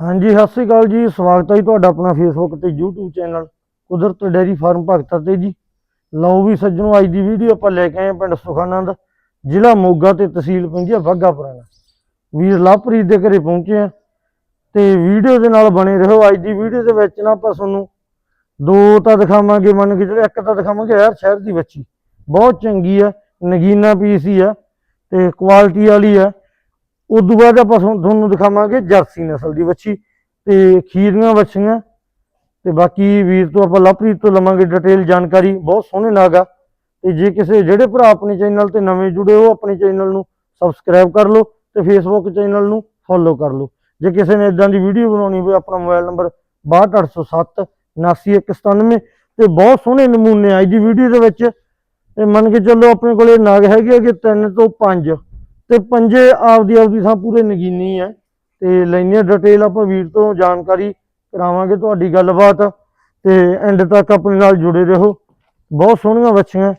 ਹਾਂਜੀ, ਸਤਿ ਸ੍ਰੀ ਅਕਾਲ ਜੀ। ਸਵਾਗਤ ਹੈ ਜੀ ਤੁਹਾਡਾ ਆਪਣਾ ਫੇਸਬੁੱਕ ਤੇ YouTube channel Kudrat dairy farm Bhagta ਤੇ ਜੀ। ਲਓ ਵੀ ਸੱਜਣੋ, ਅੱਜ ਦੀ ਵੀਡੀਓ ਆਪਾਂ ਲੈ ਕੇ ਆਏ ਹਾਂ ਪਿੰਡ ਸੁਖਾਨੰਦ, ਜ਼ਿਲ੍ਹਾ ਮੋਗਾ ਤੇ ਤਹਿਸੀਲ ਪੈਂਦੀ ਹੈ ਵਾਗਾ ਪੁਰਾਣਾ। ਵੀਰ ਲਵਪ੍ਰੀਤ ਦੇ ਘਰੇ ਪਹੁੰਚੇ ਆ ਤੇ ਵੀਡੀਓ ਦੇ ਨਾਲ ਬਣੇ ਰਹੋ। ਅੱਜ ਦੀ ਵੀਡੀਓ ਦੇ ਵਿੱਚ ਨਾ ਆਪਾਂ ਤੁਹਾਨੂੰ ਦੋ ਤਾਂ ਦਿਖਾਵਾਂਗੇ, ਮੰਨ ਕੇ ਜਿਹੜੇ ਇੱਕ ਤਾਂ ਦਿਖਾਵਾਂਗੇ ਯਾਰ ਸ਼ਹਿਰ ਦੀ ਬੱਚੀ। ਬਹੁਤ ਚੰਗੀ ਆ, ਨਗੀਨਾ ਪੀਸ ਹੀ ਆ ਤੇ ਕੁਆਲਿਟੀ ਵਾਲੀ ਆ। ਉਦੋਂ ਬਾਅਦ ਆਪਾਂ ਤੁਹਾਨੂੰ ਦਿਖਾਵਾਂਗੇ ਜਰਸੀ ਨਸਲ ਦੀ ਵੱਛੀ ਤੇ ਖੀਰੀਆਂ ਵੱਛੀਆਂ। ਤੇ ਬਾਕੀ ਵੀਰ ਤੋਂ ਆਪਾਂ ਲਵਪ੍ਰੀਤ ਤੋਂ ਲਵਾਂਗੇ ਡਿਟੇਲ ਜਾਣਕਾਰੀ। ਬਹੁਤ ਸੋਹਣੇ ਨਾਗ ਆ। ਤੇ ਜੇ ਕਿਸੇ ਜਿਹੜੇ ਭਰਾ ਆਪਣੇ ਚੈਨਲ ਤੇ ਨਵੇਂ ਜੁੜੇ ਹੋ, ਆਪਣੇ ਚੈਨਲ ਨੂੰ ਸਬਸਕ੍ਰਾਈਬ ਕਰ ਲਓ ਤੇ ਫੇਸਬੁੱਕ ਚੈਨਲ ਨੂੰ ਫੋਲੋ ਕਰ ਲਓ। ਜੇ ਕਿਸੇ ਨੇ ਇਦਾਂ ਦੀ ਵੀਡੀਓ ਬਣਾਉਣੀ ਹੋਵੇ, ਆਪਣਾ ਮੋਬਾਈਲ ਨੰਬਰ 62807 79197 ਤੇ ਬਹੁਤ ਸੋਹਣੇ ਨਮੂਨੇ ਆ ਜੀ ਵੀਡੀਓ ਦੇ ਵਿੱਚ। ਤੇ ਮੰਨ ਕੇ ਚੱਲੋ ਆਪਣੇ ਕੋਲੇ ਨਾਗ ਹੈਗੇ ਹੈਗੇ ਤਿੰਨ ਤੋਂ ਪੰਜ। ਤੇ ਪੰਜੇ ਆਪਦੀ ਆਪਦੀ ਥਾਂ ਪੂਰੇ ਨਗੀਨੀ ਹੈ ਤੇ ਲੈਣੇ ਡਿਟੇਲ ਆਪਾਂ ਵੀਰ ਤੋਂ ਜਾਣਕਾਰੀ ਕਰਾਵਾਂਗੇ ਤੁਹਾਡੀ ਗੱਲਬਾਤ ਤੇ ਐਂਡ ਤੱਕ ਆਪਣੇ ਨਾਲ ਜੁੜੇ ਰਹੋ। ਬਹੁਤ ਸੋਹਣੀਆਂ ਬੱਚੀਆਂ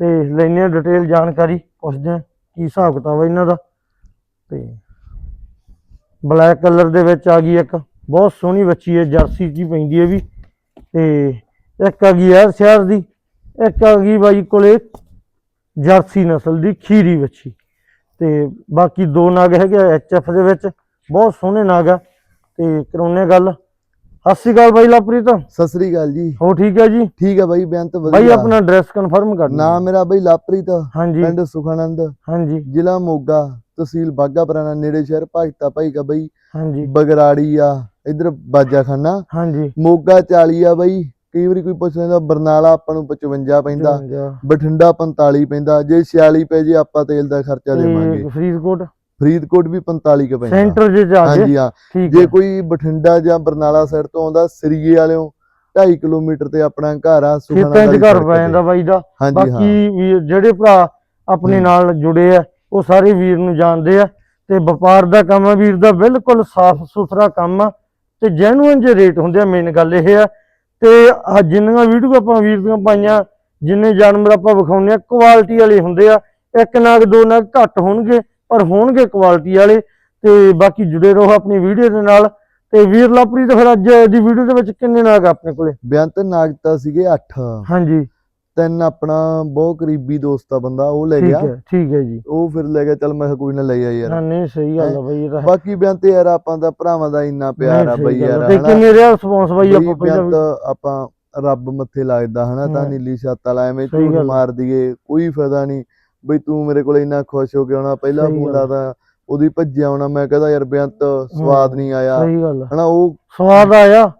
ਤੇ ਲੈਣੇ ਡਿਟੇਲ ਜਾਣਕਾਰੀ, ਪੁੱਛਦੇ ਹਾਂ ਕੀ ਹਿਸਾਬ ਕਿਤਾਬ ਇਹਨਾਂ ਦਾ ਤੇ ਬਲੈਕ ਕਲਰ ਦੇ ਵਿੱਚ ਆ ਗਈ ਇੱਕ, ਬਹੁਤ ਸੋਹਣੀ ਬੱਚੀ ਹੈ ਜਰਸੀ ਜੀ ਪੈਂਦੀ ਹੈ ਵੀ ਤੇ ਇੱਕ ਆ ਗਈ ਹੈ ਸ਼ਹਿਰ ਦੀ, ਇੱਕ ਆ ਗਈ ਬਾਈ ਕੋਲੇ ਜਰਸੀ ਨਸਲ ਦੀ ਖੀਰੀ ਬੱਚੀ ਤੇ ਬਾਕੀ ਦੋ ਨਾਗ ਹੈਗੇ ਐਚਐਫ ਦੇ ਵਿੱਚ ਬਹੁਤ ਸੋਹਣੇ ਨਾਗ ਆ। ਤੇ ਕਰਾਉਨੇ ਗੱਲ। ਸਤਿ ਸ਼੍ਰੀ ਅਕਾਲ ਬਾਈ ਲਵਪ੍ਰੀਤ। ਸਤਿ ਸ੍ਰੀ ਅਕਾਲ ਜੀ। ਹੋ ਠੀਕ ਹੈ ਜੀ? ਠੀਕ ਹੈ ਬਾਈ ਬੇਅੰਤ ਵਧੀਆ। ਬਾਈ ਆਪਣਾ ਐਡਰੈਸ ਕਨਫਰਮ ਕਰ। ਨਾਮ ਮੇਰਾ ਬਾਈ ਲਾਪ੍ਰੀਤ ਹਾਂਜੀ। ਪਿੰਡ ਸੁਖਾਨੰਦ। ਹਾਂਜੀ। ਜ਼ਿਲ੍ਹਾ ਮੋਗਾ ਤਹਿਸੀਲ ਬਾਗਾ ਪੁਰਾਣਾ ਨੇੜੇ ਸ਼ਹਿਰ ਭਾਜਤਾ ਭਾਈ ਕਾ ਬਾਈ। ਹਾਂਜੀ। ਬਗਰਾੜੀ ਆ ਇਧਰ ਬਾਜਾਖਾਨਾ। ਹਾਂਜੀ। ਮੋਗਾ 40 ਆ ਬਾਈ। ਕਈ ਵਾਰੀ ਕੋਈ ਪੁੱਛ ਲੈਂਦਾ ਬਰਨਾਲਾ ਆਪਾਂ ਨੂੰ 55 ਪੈਂਦਾ 55 ਬਠਿੰਡਾ 45 ਪੈਂਦਾ ਜੇ 46 ਪੈ ਜੇ ਆਪਾਂ ਤੇਲ ਦਾ ਖਰਚਾ ਦੇਵਾਂਗੇ। ਫਰੀਦਕੋਟ? ਫਰੀਦਕੋਟ ਵੀ 45 ਕ ਪੈਂਦਾ। ਸੈਂਟਰ ਜੇ ਜਾ ਕੇ? ਹਾਂਜੀ ਹਾਂ। ਜੇ ਕੋਈ ਬਠਿੰਡਾ ਜਾਂ ਬਰਨਾਲਾ ਸਾਈਡ ਤੋਂ ਆਉਂਦਾ ਸਰੀਏ ਵਾਲਿਓ 2.5 ਕਿਲੋਮੀਟਰ ਤੇ ਆਪਣਾ ਘਰ ਆ 'ਚ ਵਾਲੀ ਘਰ ਪੈ। ਜਾਂਦਾ ਬਾਈ ਦਾ। ਬਾਕੀ ਜਿਹੜੇ ਭਰਾ ਆਪਣੇ। ਨਾਲ ਜੁੜੇ ਆ ਉਹ ਸਾਰੇ ਵੀਰ ਨੂੰ ਜਾਣਦੇ ਆ। ਤੇ ਵਪਾਰ ਦਾ ਕੰਮ ਆ ਵੀਰ ਦਾ ਬਿਲਕੁਲ ਸਾਫ਼ ਸੁਥਰਾ ਕੰਮ ਆ। ਤੇ ਜੈਨੂਇਨ ਜੇ ਰੇਟ ਹੁੰਦੇ ਆ ਮੇਨ ਗੱਲ ਇਹ ਆ ਤੇ ਆਹ ਜਿੰਨੀਆਂ ਵੀਡੀਓ ਆਪਾਂ ਵੀਰ ਦੀਆਂ ਪਾਈਆਂ ਜਿੰਨੇ ਜਾਨਵਰ ਆਪਾਂ ਵਿਖਾਉਂਦੇ ਆ ਕੁਆਲਿਟੀ ਵਾਲੇ ਹੁੰਦੇ ਆ। ਇੱਕ ਨਾਗ ਦੋ ਨਾਗ ਘੱਟ ਹੋਣਗੇ ਪਰ ਹੋਣਗੇ ਕੁਆਲਿਟੀ ਵਾਲੇ। ਤੇ ਬਾਕੀ ਜੁੜੇ ਰਹੋ ਆਪਣੀ ਵੀਡੀਓ ਦੇ ਨਾਲ। ਤੇ ਵੀਰ ਲਾਪਰੀ ਤੇ ਫਿਰ ਅੱਜ ਦੀ ਵੀਡੀਓ ਦੇ ਵਿੱਚ ਕਿੰਨੇ ਨਾਗ ਆ ਆਪਣੇ ਕੋਲੇ? ਬੇਅੰਤ ਨਾਗਤਾ ਸੀਗੇ 8 ਹਾਂਜੀ। ਤਿੰਨ ਆਪਣਾ ਬਹੁਤ ਕਰੀਬੀ ਦੋਸਤ ਆ ਬੰਦਾ ਉਹ ਲੈ ਠੀਕ ਗਿਆ ਹੈ ਠੀਕ ਹੈ ਜੀ ਉਹ ਫਿਰ ਲੈ ਗਿਆ ਚੱਲ ਮੈਂ ਕਿਹਾ ਕੋਈ ਨਾ ਲੈ ਆ ਨਾ ਯਾਰ ਨਹੀਂ ਸਹੀ ਗੱਲ ਆ ਬਈ ਇਹ ਤਾਂ। ਬਾਕੀ ਬੇਅੰਤ ਯਾਰ ਆਪਾਂ ਦਾ ਭਰਾਵਾਂ ਦਾ ਇੰਨਾ ਪਿਆਰ ਆ ਬਈ ਯਾਰ। ਤੇ ਕਿੰਨੇ ਰਿਹਾ ਰਿਸਪੌਂਸ ਬਾਈ ਆਪਾਂ ਪਹਿਲਾਂ ਆਪਾਂ ਰੱਬ ਮੱਥੇ ਲੱਗਦਾ ਹਨਾ ਤਾਂ। ਨੀਲੀ ਛੱਤ ਵਾਲਾ ਐਵੇਂ ਝੂਠ। ਮਾਰ ਦਈਏ ਕੋਈ ਫਾਇਦਾ ਨਹੀਂ ਬਈ ਤੂੰ ਮੇਰੇ ਕੋਲ ਇੰਨਾ ਖੁਸ਼ ਹੋ ਕੇ ਆਉਣਾ ਪਹਿਲਾ ਫੋਨ। ਲਾਦਾ ਉਹਦੀ ਭੱਜਿਆ ਆਉਣਾ ਮੈਂ ਕਹਿੰਦਾ ਯਾਰ ਬੇਅੰਤ ਸਵਾਦ ਨਹੀਂ ਆਇਆ। ਹਨਾ ਉਹ ਸਵਾਦ ਆਇਆ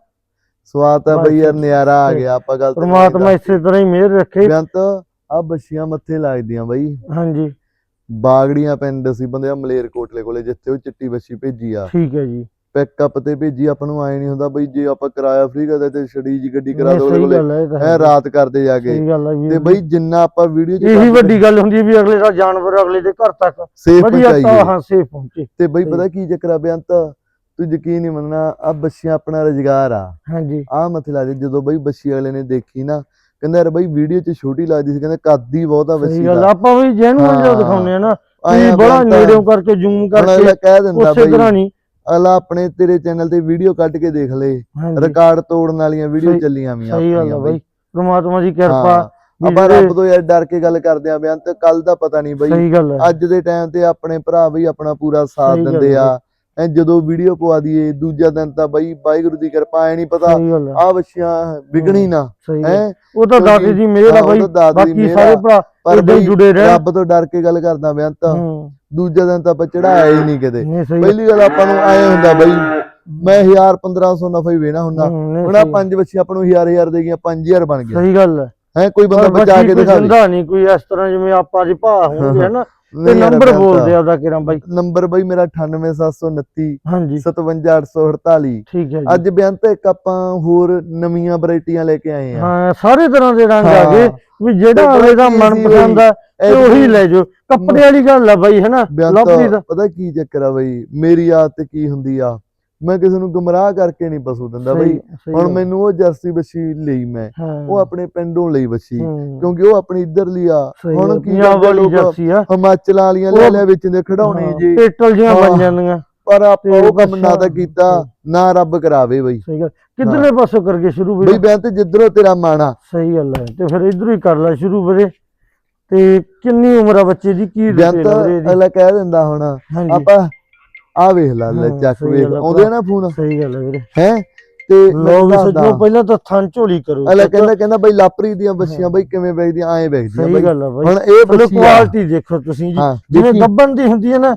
ਸਵਾਦ ਬਸ ਬਈ ਯਾਰ ਨਜ਼ਾਰਾ ਆ ਗਿਆ ਆਪਾਂ ਗੱਲ ਪ੍ਰਮਾਤਮਾ ਇਸੇ ਤਰ੍ਹਾਂ ਹੀ ਮਿਹਰ ਰੱਖੇ। ਬੇਅੰਤ ਆ ਬੱਛੀਆਂ ਮੱਥੇ ਲੱਗਦੀਆਂ ਬਈ। ਹਾਂਜੀ। ਬਾਗੜੀਆਂ ਪਿੰਡ ਸੀ ਬੰਦੇ ਮਲੇਰ ਕੋਟਲੇ ਕੋਲੇ ਜਿੱਥੇ ਉਹ ਚਿੱਟੀ ਬੱਛੀ ਭੇਜੀ ਆ। ਠੀਕ ਹੈ ਜੀ। ਪਿਕਅਪ ਤੇ ਭੇਜੀ ਆਪਾਂ ਨੂੰ ਆਏ ਨਹੀਂ ਹੁੰਦਾ ਬਈ ਜੇ ਆਪਾਂ ਕਿਰਾਇਆ ਫ੍ਰੀ ਕਰਦੇ ਤੇ ਛੜੀ ਜੀ ਗੱਡੀ ਕਰਾ ਦੋ ਸਹੀ ਕੋਲੇ। ਗੱਲ ਹੈ ਇਹ ਹੈ। ਰਾਤ ਕਰਦੇ ਜਾ ਕੇ। ਹੈ ਤੇ। ਬਈ ਜਿੰਨਾ ਆਪਾਂ ਵੀਡੀਓ ਚ ਇਹੀ ਵੱਡੀ ਗੱਲ ਹੁੰਦੀ ਹੈ ਵੀ ਅਗਲੇ ਦਾ ਜਾਨਵਰ ਅਗਲੇ ਦੇ ਘਰ ਤੱਕ ਵਧੀਆ ਤਾਂ ਹਾਂ ਸੇਫ ਪਹੁੰਚੇ। ਤੇ ਬਈ। ਪਤਾ ਕੀ ਚੱਕਰ ਆ ਬੇਅੰਤ? ਤੂੰ ਯਕੀਨ ਨਹੀਂ ਮੰਨਣਾ ਆ ਬੱਛੀਆਂ ਆਪਣਾ ਰੁਜ਼ਗਾਰ ਆ। ਹਾਂਜੀ। ਆ ਮਸਲਾ ਜੀ ਜਦੋਂ ਬਈ ਬੱਛੀ ਵਾਲੇ ਨੇ ਦੇਖੀ ਨਾ ਕਹਿੰਦਾ ਯਾਰ ਬਈ ਵੀਡੀਓ ਚ ਛੋਟੀ ਲੱਗਦੀ ਸੀ ਕਹਿੰਦਾ ਕੱਦ ਹੀ ਬਹੁਤਾ ਸਹੀ ਗੱਲ ਦਾ। ਆਪਾਂ ਵੀ ਜੈਨੂਇਨ ਜੋ। ਦਿਖਾਉਂਦੇ ਆ ਨਾ ਵੀ ਬੜਾ ਨੇੜਿਓਂ ਕਰਕੇ ਜ਼ੂਮ ਹੁਣ ਕਰਕੇ ਅਗਲਾ ਕਹਿ ਦਿੰਦਾ ਉਸੇ ਬਈ ਤਰ੍ਹਾਂ ਨਹੀਂ ਅਗਲਾ ਆਪਣੇ ਤੇਰੇ ਚੈਨਲ ਤੇ ਵੀਡੀਓ ਕੱਢ ਕੇ ਦੇਖ ਲੈ ਹਾਂਜੀ। ਰਿਕਾਰਡ ਤੋੜਨ ਵਾਲੀਆਂ ਵੀਡੀਓ ਸਹੀ- ਚੱਲੀਆਂ ਵੀਆਂ ਸਹੀ ਗੱਲ ਆ ਬਾਈ। ਪ੍ਰਮਾਤਮਾ ਦੀ ਕਿਰਪਾ ਵੀ ਆਪਾਂ ਜਿਹੜੇ- ਰੱਬ ਤੋਂ ਯਾਰ ਡਰ ਕੇ ਗੱਲ ਕਰਦੇ ਆਂ ਬੇਅੰਤ ਕੱਲ ਦਾ ਪਤਾ ਨਹੀਂ ਬਈ ਸਹੀ ਗੱਲ ਹੈ ਅੱਜ ਦੇ ਟਾਈਮ ਤੇ ਆਪਣੇ ਭਰਾ ਬਈ ਆਪਣਾ ਪੂਰਾ ਸਾਥ ਸਹੀ ਗੱਲ ਦਿੰਦੇ ਆ ਐ ਜਦੋਂ ਵੀਡੀਓ ਪਵਾ ਦਈਏ ਦੂਜਾ ਦਿਨ ਤਾਂ ਬਈ ਵਾਹਿਗੁਰੂ ਦੀ ਕਿਰਪਾ ਐ ਨਹੀਂ ਪਤਾ ਸਹੀ ਗੱਲ ਹੈ। ਆ ਬੱਚੀਆਂ ਵਿਗਣੀ ਨਾ ਸਹੀ ਹੈ? ਉਹ ਤਾਂ ਦਾਤੇ ਦੀ ਮਿਹਰ ਆ ਹਾਂ, ਉਹ ਬਾਈ ਤਾਂ ਦੀ ਬਾਕੀ ਮਿਹਰ ਸਾਰੇ ਆ। ਭਰਾ ਪਰ ਇਦਾਂ ਹੀ ਬਈ ਜੁੜੇ ਰਹਿਣ। ਰੱਬ ਤੋਂ ਡਰ ਕੇ ਗੱਲ ਕਰਦਾ ਬੇਅੰਤ ਹੂੰ। ਦੂਜਾ ਦਿਨ ਤਾਂ ਆਪਾਂ ਚੜਾਇਆ ਹੀ ਨਹੀਂ ਕਿਤੇ। ਨਹੀਂ ਸਹੀ ਪਹਿਲੀ ਗੱਲ ਆਪਾਂ ਨੂੰ ਐ ਹੁੰਦਾ ਬਈ ਮੈਂ 1000 1500 ਨਫਾ ਹੀ ਵੇਣਾ ਹੁੰਦਾ। ਹੂੰ, ਨਹੀਂ ਹੁਣ ਆਹ ਸਹੀ- ਪੰਜ ਬੱਚੀਆਂ ਆਪਾਂ ਨੂੰ 1000 1000 ਦੇ ਗਈਆਂ 5000 ਬਣ ਗਿਆ ਸਹੀ ਗੱਲ ਹੈ। ਹੈ ਕੋਈ ਬੰਦਾ ਬਚਾ ਕੇ ਦਿਖਾ ਦੇ। ਦਿੰਦਾ ਨਹੀਂ ਕੋਈ ਇਸ ਤਰ੍ਹਾਂ ਜਿਵੇਂ ਆਪਾਂ ਅੱਜ ਭਾ ਹੋਣਗੇ ਹਨਾ? ਤੇ ਨਹੀਂ ਯਾਰ ਨੰਬਰ ਬੇਅੰਤ, ਬੋਲਦੇ ਆ ਉਹਦਾ ਕਿਰਾਂ ਬਾਈ? ਨੰਬਰ ਬਈ ਮੇਰਾ 98729 ਹਾਂਜੀ। 57848 ਠੀਕ ਹੈ ਜੀ। ਅੱਜ ਬੇਅੰਤ ਇੱਕ ਆਪਾਂ ਹੋਰ ਨਵੀਆਂ ਵੈਰਾਈਟੀਆਂ ਲੈ ਕੇ ਆਏ ਆ। ਹਾਂ ਸਾਰੇ ਤਰ੍ਹਾਂ ਦੇ ਰੰਗ ਆ। ਗਏ। ਵੀ ਜਿਹੜਾ ਅਗਲੇ ਦਾ ਮਨ ਪਸੰਦ ਆ ਤੇ ਉਹੀ ਲੈ ਜਾਓ। ਕੱਪੜੇ ਵਾਲੀ ਗੱਲ ਆ ਬਾਈ ਹਨਾ? ਲਵਪ੍ਰੀਤ ਬੇਅੰਤ ਪਤਾ ਕੀ ਚੱਕਰ ਆ ਬਈ? ਮੇਰੀ ਆਦਤ ਕੀ ਹੁੰਦੀ ਆ? ਮੈਂ ਕਿਸੇ ਨੂੰ ਗੁੰਮਰਾਹ ਕਰਕੇ ਨਹੀਂ ਪਸ਼ੂ ਦਿੰਦਾ ਬਈ। ਹੁਣ। ਮੈਨੂੰ ਉਹ ਜਰਸੀ ਬੱਛੀ ਲਈ ਮੈਂ। ਉਹ ਆਪਣੇ ਪਿੰਡੋਂ ਲਈ ਬੱਛੀ ਹੂੰ, ਕਿਉਂਕਿ ਉਹ ਆਪਣੀ ਇੱਧਰਲੀ ਆ। ਸਹੀ ਹੁਣ ਕੀ ਵਾਲੀ ਲੋਕ? ਜਰਸੀ ਆ। ਹਿਮਾਚਲ ਵਾਲੀਆਂ ਲੈ ਲੈ ਵਿੱਚ ਦੇ ਖੜਾਉਣੇ ਜੀ। ਪੇਟਲ ਜੀਆਂ ਹਾਂ। ਬਣ ਜਾਂਦੀਆਂ। ਪਰ ਆਪਾਂ ਉਹ ਕੰਮ ਨਾ ਤਾਂ ਬੱਚਾ- ਕੀਤਾ ਨਾ ਰੱਬ ਕਰਾਵੇ ਬਈ। ਸਹੀ ਗੱਲ। ਕਿੱਧਰਲੇ ਪਾਸੋਂ ਕਰਕੇ ਸ਼ੁਰੂ ਬਈ ਬੇਅੰਤ ਜਿੱਧਰੋਂ ਤੇਰਾ ਮਾਣਾ। ਸਹੀ ਗੱਲ ਹੈ। ਤੇ ਫਿਰ ਇਧਰੋਂ ਹੀ ਕਰ ਲੈ ਸ਼ੁਰੂ ਵੀਰੇ। ਤੇ ਕਿੰਨੀ ਉਮਰ ਆ ਬੱਚੇ ਦੀ? ਕੀ ਡਿਟੇਲ ਵੀਰੇ? ਅਗਲਾ ਕਹਿ ਦਿੰਦਾ ਹੁਣ। ਆਪਾਂ ਆ ਵੇਖ ਲਾ ਲੈ ਚੱਕ ਵੇਖ ਆਉਂਦੇ ਆ ਨਾ ਫੋਨ? ਸਹੀ ਗੱਲ ਹੈ ਵੀਰੇ। ਹੈ? ਤੇ ਲੋ ਮੈਂ ਵੀ ਦੱਸਦਾ, ਸੱਜਣੋ ਪਹਿਲਾਂ ਤਾਂ ਥਣ ਝੋਲੀ ਕਰੋ check। ਕਹਿੰਦਾ ਕਹਿੰਦਾ ਬਈ ਲਾਪਰੀ ਦੀਆਂ ਬੱਚੀਆਂ ਬਈ ਕਿਵੇਂ ਵੇਚਦੀਆਂ ਐਂ ਵੇਚਦੀਆਂ ਬਈ। ਹੁਣ ਇਹ ਆ ਕੁਆਲਿਟੀ ਦੇਖੋ ਤੁਸੀਂ ਜੀ। ਜਿਵੇਂ ਗੱਬਨ ਦੀ ਹੁੰਦੀ ਹੈ ਨਾ